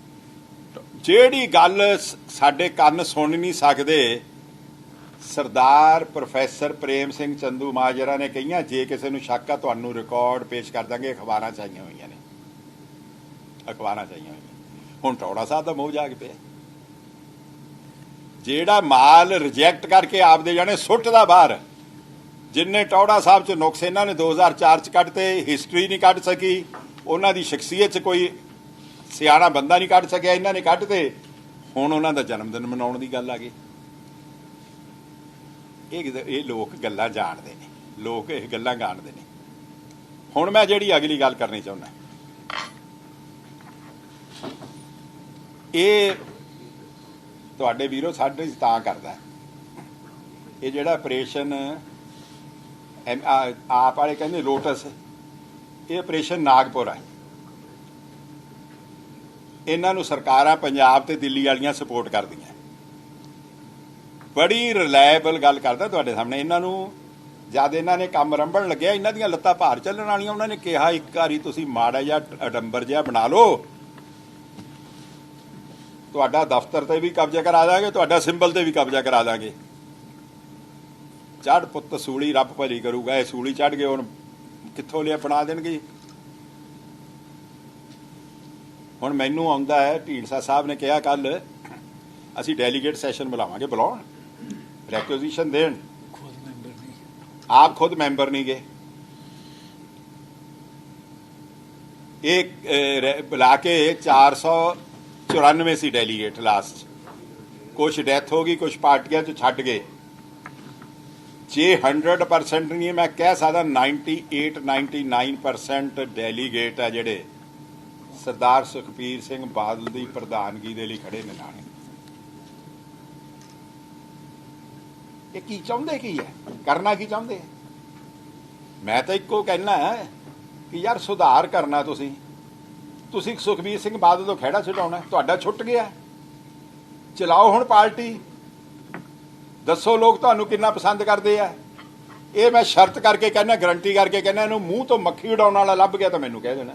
ਜਿਹੜੀ ਗੱਲ ਸਾਡੇ ਕੰਨ ਸੁਣ ਨਹੀਂ ਸਕਦੇ, ਸਰਦਾਰ ਪ੍ਰੋਫੈਸਰ ਪ੍ਰੇਮ ਸਿੰਘ ਚੰਦੂ ਮਾਜਰਾ ਨੇ ਕਹੀਆਂ, ਜੇ ਕਿਸੇ ਨੂੰ ਸ਼ੱਕ ਆ, ਤੁਹਾਨੂੰ ਰਿਕਾਰਡ ਪੇਸ਼ ਕਰ ਦਾਂਗੇ, ਅਖਬਾਰਾਂ ਚ ਹੋਈਆਂ ਨੇ। ਅਖਬਾਰਾਂ ਚ ਆਈਆਂ ਹੋਈਆਂ। ਹੁਣ ਟੌੜਾ ਸਾਹਿਬ ਦਾ ਮੋਹ ਜਾਗ ਪਿਆ। ਜਿਹੜਾ ਮਾਲ ਰਿਜੈਕਟ ਕਰਕੇ ਆਪਦੇ ਜਾਣੇ ਸੁੱਟਦਾ ਬਾਹਰ, ਜਿੰਨੇ ਟੌੜਾ ਸਾਹਿਬ ਚ ਨੁਕਸ ਇਹਨਾਂ ਨੇ 2004 ਚ ਕੱਢਤੇ ਹਿਸਟਰੀ ਨਹੀਂ ਕੱਢ ਸਕੀ ਉਹਨਾਂ ਦੀ ਸ਼ਖਸੀਅਤ ਚ ਕੋਈ ਸਿਆਣਾ ਬੰਦਾ ਨਹੀਂ ਕੱਢ ਸਕਿਆ, ਇਹਨਾਂ ਨੇ ਕੱਢ ਤੇ ਹੁਣ ਉਹਨਾਂ ਦਾ ਜਨਮ ਦਿਨ ਮਨਾਉਣ ਦੀ ਗੱਲ ਆ ਗਈ। ਇਹ ਇਹ ਲੋਕ ਗੱਲਾਂ ਜਾਣਦੇ ਨੇ, ਲੋਕ ਇਹ ਗੱਲਾਂ ਜਾਣਦੇ ਨੇ। ਹੁਣ ਮੈਂ ਜਿਹੜੀ ਅਗਲੀ ਗੱਲ ਕਰਨੀ ਚਾਹੁੰਦਾ। ਇਹ ਤੁਹਾਡੇ ਵੀਰੋ ਸਾਡੇ ਤਾਂ ਕਰਦਾ। ਇਹ ਜਿਹੜਾ ਆਪਰੇਸ਼ਨ ਆਪ ਵਾਲੇ ਕਹਿੰਦੇ ਲੋਟਸ। ਇਹ ਆਪਰੇਸ਼ਨ ਨਾਗਪੁਰ ਹੈ ਇਹਨਾਂ ਨੂੰ ਸਰਕਾਰਾਂ ਪੰਜਾਬ ਤੇ ਦਿੱਲੀ ਵਾਲੀਆਂ ਸਪੋਰਟ ਕਰਦੀਆਂ। ਬੜੀ ਰਿਲਾਇਬਲ ਗੱਲ ਕਰਦਾ ਤੁਹਾਡੇ ਸਾਹਮਣੇ। ਇਹਨਾਂ ਨੂੰ ਜਦ ਇਹਨਾਂ ਨੇ ਕੰਮ ਰੰਭਣ ਲੱਗਿਆ, ਇਹਨਾਂ ਦੀਆਂ ਲੱਤਾਂ ਭਾਰ ਚੱਲਣ ਵਾਲੀਆਂ, ਉਹਨਾਂ ਨੇ ਕਿਹਾ, ਇੱਕ ਵਾਰੀ ਤੁਸੀਂ ਮਾੜਾ ਜਿਹਾ ਅਡੰਬਰ ਜਿਹਾ ਬਣਾ ਲਓ। ਤੁਹਾਡਾ ਦਫ਼ਤਰ ਤੇ ਵੀ ਕਬਜ਼ਾ ਕਰਾ ਦਾਂਗੇ, ਤੁਹਾਡਾ ਸਿੰਬਲ ਤੇ ਵੀ ਕਬਜ਼ਾ ਕਰਾ ਦਾਂਗੇ। ਚੜ ਪੁੱਤ, ਸੂਲੀ ਰੱਬ ਭਲੀ ਕਰੂਗਾ, ਇਹ ਸੂਲੀ ਚੜ ਗਏ ਹੁਣ ਕਿੱਥੋਂ ਲਿਆ ਬਣਾ ਦੇਣਗੇ ਹੁਣ ਮੈਨੂੰ ਆਉਂਦਾ ਹੈ ਢੀਂਡਸਾ ਸਾਹਿਬ ਨੇ ਕਿਹਾ ਕੱਲ ਅਸੀਂ ਡੈਲੀਗੇਟ ਸੈਸ਼ਨ ਬੁਲਾਵਾਂਗੇ ਬੁਲਾਉਣ ਰੈਕੁਜੀਸ਼ਨ ਦੇਣ। ਖੁਦ ਮੈਂਬਰ ਨਹੀਂ। ਆਪ ਖੁਦ ਮੈਂਬਰ ਨਹੀਂ ਗਏ ਰਹਿ- ਬੁਲਾ ਕੇ 494 ਸੀ ਡੈਲੀਗੇਟ ਲਾਸਟ ਕੁਝ ਡੈਥ ਹੋ ਗਈ ਕੁਝ ਪਾਰਟੀਆਂ ਚ ਛੱਡ ਗਏ। ਜੇ 100% ਨਹੀਂ ਮੈਂ ਕਹਿ ਸਕਦਾ 98 99% ਡੈਲੀਗੇਟ ਆ ਜਿਹੜੇ ਸਰਦਾਰ ਸੁਖਬੀਰ ਸਿੰਘ ਬਾਦਲ ਦੀ ਪ੍ਰਧਾਨਗੀ ਦੇ ਲਈ ਖੜੇ ਨੇ ਨਾਲ। ਇਹ ਕੀ ਚਾਹੁੰਦੇ, ਕੀ ਹੈ? ਕਰਨਾ ਕੀ ਚਾਹੁੰਦੇ? ਮੈਂ ਤਾਂ ਇੱਕੋ ਕਹਿਣਾ ਕਿ ਯਾਰ ਸੁਧਾਰ ਕਰਨਾ ਤੁਸੀਂ। ਤੁਸੀਂ ਸੁਖਬੀਰ ਸਿੰਘ ਬਾਦਲ ਤੋਂ ਖਹਿੜਾ ਛਡਾਉਣਾ ਤੁਹਾਡਾ ਛੁੱਟ ਗਿਆ। ਚਲਾਓ ਹੁਣ ਪਾਰਟੀ। ਦੱਸੋ ਲੋਕ ਤੁਹਾਨੂੰ ਕਿੰਨਾ ਪਸੰਦ ਕਰਦੇ ਆ? ਇਹ ਮੈਂ ਸ਼ਰਤ ਕਰਕੇ ਕਹਿੰਦਾ ਗਰੰਟੀ ਕਰਕੇ ਕਹਿੰਦਾ, ਇਹਨੂੰ ਮੂੰਹ ਤੋਂ ਮੱਖੀ ਉਡਾਉਣ ਵਾਲਾ ਲੱਭ ਗਿਆ ਤਾਂ ਮੈਨੂੰ ਕਹਿ ਦੇਣਾ।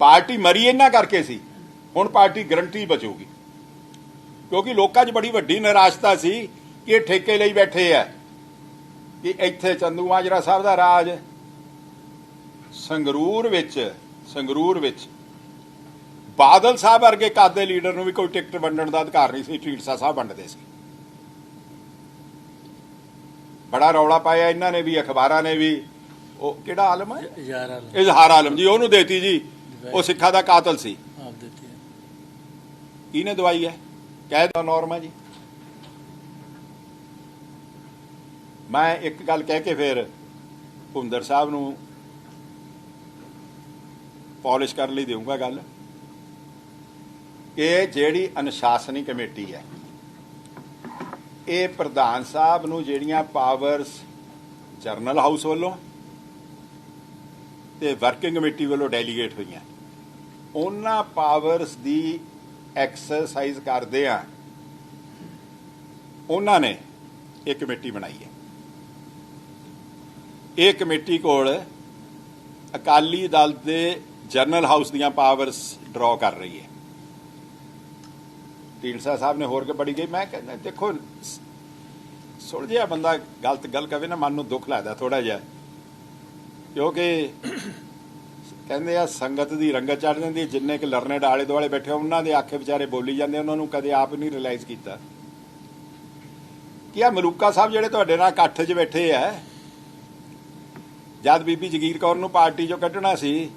ਪਾਰਟੀ ਮਰੀ ਇਹਨਾਂ ਕਰਕੇ ਸੀ, ਹੁਣ ਪਾਰਟੀ ਗਰੰਟੀ ਬਚੂਗੀ। ਕਿਉਂਕਿ ਲੋਕਾਂ 'ਚ ਬੜੀ ਵੱਡੀ ਨਿਰਾਸ਼ਤਾ ਸੀ ਕਿ ਇਹ ਠੇਕੇ ਲਈ ਬੈਠੇ ਆ, ਕਿ ਇੱਥੇ ਚੰਦੂ ਮਾਜਰਾ ਸਾਹਿਬ ਦਾ ਰਾਜ, ਸੰਗਰੂਰ ਵਿੱਚ ਸੰਗਰੂਰ ਵਿੱਚ ਬਾਦਲ ਸਾਹਿਬ ਵਰਗੇ ਕਾਦੇ ਲੀਡਰ ਨੂੰ ਵੀ ਕੋਈ ਟਿਕਟ ਵੰਡਣ ਦਾ ਅਧਿਕਾਰ ਨਹੀਂ ਸੀ ਢੀਂਡਸਾ ਸਾਹਿਬ ਵੰਡਦੇ ਸੀ। ਬੜਾ ਰੌਲਾ ਪਾਇਆ ਇਹਨਾਂ ਨੇ ਵੀ ਅਖਬਾਰਾਂ ਨੇ ਵੀ। ਉਹ ਕਿਹੜਾ ਆਲਮ ਹੈ? ਯਾਰ ਆਲ ਇਜ਼ਹਾਰ ਆਲਮ ਜੀ ਉਹਨੂੰ ਦੇਤੀ ਜੀ। ਉਹ ਸਿੱਖਾਂ ਦਾ ਕਾਤਲ ਸੀ। ਆਪ ਦਿੱਤੀ ਹੈ। ਕਿਹਨੇ ਦਵਾਈ ਹੈ? ਕਹਿ ਦੋ ਨੋਰਮਾ ਜੀ। ਮੈਂ ਇੱਕ ਗੱਲ ਕਹਿ ਕੇ ਫਿਰ ਭੁੰਦਰ ਸਾਹਿਬ ਨੂੰ ਪਾਲਿਸ਼ ਕਰਨ ਲਈ ਦੇਵਾਂਗਾ ਗੱਲ। ਕਿ ਜਿਹੜੀ ਅਨੁਸ਼ਾਸਨੀ ਕਮੇਟੀ ਹੈ, ਇਹ ਪ੍ਰਧਾਨ ਸਾਹਿਬ ਨੂੰ ਜਿਹੜੀਆਂ ਪਾਵਰਸ ਜਰਨਲ ਹਾਊਸ ਵੱਲੋਂ ਤੇ ਵਰਕਿੰਗ ਕਮੇਟੀ ਵੱਲੋਂ ਡੈਲੀਗੇਟ ਹੋਈਆਂ, ਉਹਨਾਂ ਪਾਵਰਸ ਦੀ ਐਕਸਰਸਾਈਜ਼ ਕਰਦੇ ਆ, ਉਹਨਾਂ ਨੇ ਇਹ ਕਮੇਟੀ ਬਣਾਈ ਹੈ। ਇਹ ਕਮੇਟੀ ਕੋਲ ਅਕਾਲੀ ਦਲ ਦੇ ਜਰਨਲ ਹਾਊਸ ਦੀਆਂ ਪਾਵਰਸ ਡਰਾ ਕਰ ਰਹੀ ਹੈ। ਢੀਂਡਸਾ ਸਾਹਿਬ ਨੇ ਹੋਰ ਕੇ ਬੜੀ ਗਈ। ਮੈਂ ਕਹਿੰਦਾ ਦੇਖੋ ਸ- ਸੁਲਝਿਆ ਬੰਦਾ ਗਲਤ ਗੱਲ ਕਵੇ ਨਾ ਮਨ ਨੂੰ ਦੁੱਖ ਲੱਗਦਾ ਥੋੜਾ ਜਿਹਾ। ਕਿਉਂਕਿ ਕਹਿੰਦੇ ਆ ਸੰਗਤ ਦੀ ਰੰਗਤ ਚੜ ਜਾਂਦੀ ਜਿੰਨੇ ਕਿ ਲਰਨੇਡ ਆਲੇ ਦੁਆਲੇ ਬੈਠੇ ਹੋਣ, ਉਹਨਾਂ ਦੇ ਆਖੇ ਵਿਚਾਰੇ ਬੋਲੀ ਜਾਂਦੇ ਉਹਨਾਂ ਨੂੰ ਕਦੇ ਆਪ ਨਹੀਂ ਰਿਅਲਾਈਜ਼ ਕੀਤਾ। ਕਿ ਆ ਮਲੂਕਾ ਸਾਹਿਬ ਜਿਹੜੇ ਤੁਹਾਡੇ ਨਾਲ ਇਕੱਠ 'ਚ ਬੈਠੇ ਆ ਜਦ ਬੀਬੀ ਜਗੀਰ ਕੌਰ ਨੂੰ ਪਾਰਟੀ 'ਚੋਂ ਕੱਢਣਾ ਸੀ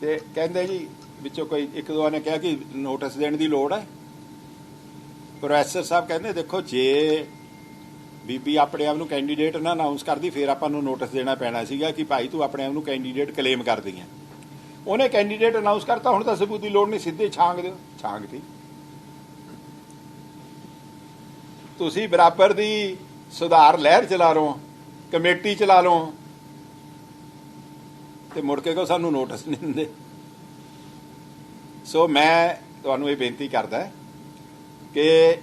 ਤੇ ਕਹਿੰਦੇ ਜੀ ਵਿੱਚੋਂ ਕੋਈ ਇੱਕ ਦੋ ਨੇ ਕਿਹਾ ਕਿ ਨੋਟਿਸ ਦੇਣ ਦੀ ਲੋੜ ਹੈ। ਪ੍ਰੋਫੈਸਰ ਸਾਹਿਬ ਕਹਿੰਦੇ, ਦੇਖੋ, ਜੇ ਬੀਬੀ ਆਪਣੇ ਆਪ ਨੂੰ ਕੈਂਡੀਡੇਟ ਨਾ ਅਨਾਉਂਸ ਕਰਦੀ, ਫਿਰ ਆਪਾਂ ਨੂੰ ਨੋਟਿਸ ਦੇਣਾ ਪੈਣਾ ਸੀਗਾ ਕਿ ਭਾਈ ਤੂੰ ਆਪਣੇ ਆਪ ਨੂੰ ਕੈਂਡੀਡੇਟ ਕਲੇਮ ਕਰਦੀ ਹੈ। ਉਹਨੇ ਕੈਂਡੀਡੇਟ ਅਨਾਉਂਸ ਕਰਤਾ, ਹੁਣ ਤਾਂ ਸਬੂਤ ਦੀ ਲੋੜ ਨਹੀਂ, ਸਿੱਧੇ ਛਾਂਗ ਦਿਓ। ਛਾਂਗ ਛਾਂਗਤੀ ਤੁਸੀਂ ਬਰਾਬਰ ਦੀ ਸੁਧਾਰ ਲਹਿਰ ਚਲਾ ਰਹੇ ਹੋ, ਕਮੇਟੀ ਚਲਾ ਲਓ ਤੇ ਮੁੜ ਕੇ ਕੋ ਸਾਨੂੰ ਨੋਟਿਸ ਨਹੀਂ ਦਿੰਦੇ? ਸੋ ਮੈਂ ਤੁਹਾਨੂੰ ਇਹ ਬੇਨਤੀ ਕਰਦਾ ਕਿ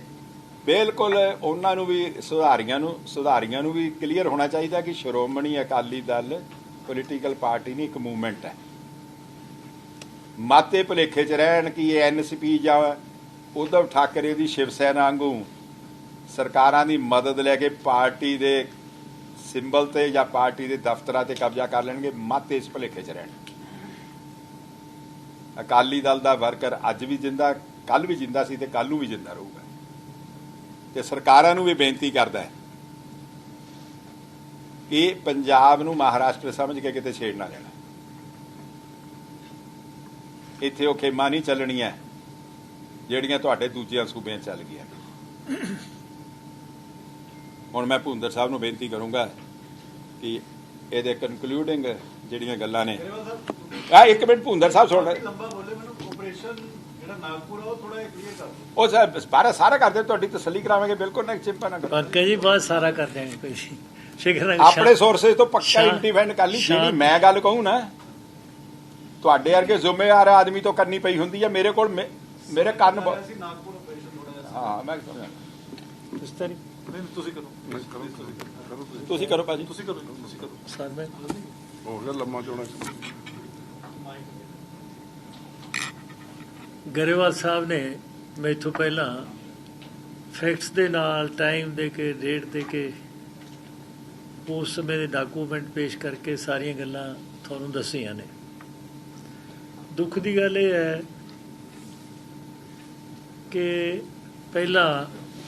ਬਿਲਕੁਲ ਉਹਨਾਂ ਨੂੰ ਵੀ ਸੁਧਾਰੀਆਂ ਨੂੰ ਸੁਧਾਰੀਆਂ ਨੂੰ ਵੀ ਕਲੀਅਰ ਹੋਣਾ ਚਾਹੀਦਾ ਕਿ ਸ਼੍ਰੋਮਣੀ ਅਕਾਲੀ ਦਲ ਪੋਲੀਟੀਕਲ ਪਾਰਟੀ ਨਹੀਂ, ਇੱਕ ਮੂਵਮੈਂਟ ਹੈ। ਮਾਤੇ ਭੁਲੇਖੇ 'ਚ ਰਹਿਣ ਕਿ ਇਹ ਐਨਸੀਪੀ ਜਾਂ ਉद्धਵ ਠਾਕਰੇ ਦੀ ਸ਼ਿਵ ਸੈਨਾ ਵਾਂਗੂ ਸਰਕਾਰਾਂ ਦੀ ਮਦਦ ਲੈ ਕੇ ਪਾਰਟੀ ਦੇ ਸਿੰਬਲ ਤੇ ਜਾਂ ਪਾਰਟੀ ਦੇ ਦਫ਼ਤਰਾਂ ਤੇ ਕਬਜ਼ਾ ਕਰ ਲੈਣਗੇ, ਮਾਤੇ ਇਸ ਭੁਲੇਖੇ 'ਚ ਰਹਿਣ। ਅਕਾਲੀ ਦਲ ਦਾ ਵਰਕਰ ਅੱਜ ਵੀ ਜਿੰਦਾ ਕੱਲ ਵੀ ਜਿੰਦਾ ਸੀ ਤੇ ਕੱਲ ਨੂੰ ਵੀ ਜਿੰਦਾ ਰਹੂਗਾ। ਤੇ ਸਰਕਾਰਾਂ ਨੂੰ ਵੀ ਬੇਨਤੀ ਕਰਦਾ ਹੈ ਕਿ ਪੰਜਾਬ ਨੂੰ ਮਹਾਰਾਸ਼ਟਰ ਸਮਝ ਕੇ ਕਿਤੇ ਛੇੜ ਨਾ ਲੈਣਾ। ਇੱਥੇ ਉਹ ਖੇਮਾਂ ਨਹੀਂ ਚੱਲਣੀਆਂ, ਜਿਹੜੀਆਂ ਤੁਹਾਡੇ ਦੂਜਿਆਂ ਸੂਬਿਆਂ ਚੱਲ ਗਈਆਂ। ਹੁਣ ਮੈਂ ਭੁੰਦਰ ਸਾਹਿਬ ਨੂੰ ਬੇਨਤੀ ਕਰੂੰਗਾ ਕਿ ਇਹਦੇ ਕਨਕਲੂਡਿੰਗ ਜਿਹੜੀਆਂ ਗੱਲਾਂ ਨੇ। ਆ ਇੱਕ ਮਿੰਟ ਭੁੰਦਰ ਸਾਹਿਬ ਸੁਣ। ਲੈ ਲੰਬਾ ਬੋਲੇ ਮੈਨੂੰ ਆਪਰੇਸ਼ਨ ਜਿਹੜਾ ਨਾਗਪੁਰ ਆ ਉਹ ਥੋੜਾ ਜਿਹਾ ਕਲੀਅਰ ਕਰ ਦਿਓ। ਉਹ ਸਰ ਸਾਰਾ ਸਾਰਾ ਕਰਦੇ ਤੁਹਾਡੀ ਤਸੱਲੀ ਕਰਾਵਾਂਗੇ ਬਿਲਕੁਲ ਨਾ ਚਿੰਤਾ ਨਾ ਕਰੋ। ਪੱਕਾ ਜੀ ਬਹੁਤ ਸਾਰਾ ਕਰ ਦੇਣਗੇ ਕੋਈ ਸ਼ਿਖਰ ਆਪਣੇ ਸੋਰਸਸ ਤੋਂ ਪੱਕਾ ਇੰਡੀਪੈਂਡੈਂਟ ਕਰ ਲਈ ਜਿਹੜੀ ਮੈਂ ਗੱਲ ਕਹੂੰ ਨਾ ਤੁਹਾਡੇ ਵਰਗੇ ਜ਼ਿੰਮੇਵਾਰ ਆਦਮੀ ਤੋਂ ਕਰਨੀ ਪਈ ਹੁੰਦੀ ਹੈ ਮੇਰੇ ਕੋਲ ਮੇਰੇ ਕੰਨ ਬ- ਅਸੀਂ ਨਾਗਪੁਰ ਆਪਰੇਸ਼ਨ ਥੋੜਾ ਜਿਹਾ ਹਾਂ ਮੈਂ। ਇਸ ਨਹੀਂ ਤੁਸੀਂ ਕਰੋ ਤੁਸੀਂ ਕਰੋ। ਤੁਸੀਂ ਕਰੋ ਭਾਜੀ। ਤੁਸੀਂ ਕਰੋ ਤੁਸੀਂ ਕਰੋ। ਸਰ ਮੈਂ ਹੋ ਗਿਆ ਲੰਮਾ ਚੌੜਾ ਗਰੇਵਾਲ ਸਾਹਿਬ ਨੇ ਮੈਥੋਂ ਪਹਿਲਾਂ ਫੈਕਟਸ ਦੇ ਨਾਲ ਟਾਈਮ ਦੇ ਕੇ ਡੇਟ ਦੇ ਕੇ, ਉਸ ਸਮੇਂ ਦੇ ਡਾਕੂਮੈਂਟ ਪੇਸ਼ ਕਰਕੇ ਸਾਰੀਆਂ ਗੱਲਾਂ ਤੁਹਾਨੂੰ ਦੱਸੀਆਂ ਨੇ। ਦੁੱਖ ਦੀ ਗੱਲ ਇਹ ਹੈ ਕਿ ਪਹਿਲਾਂ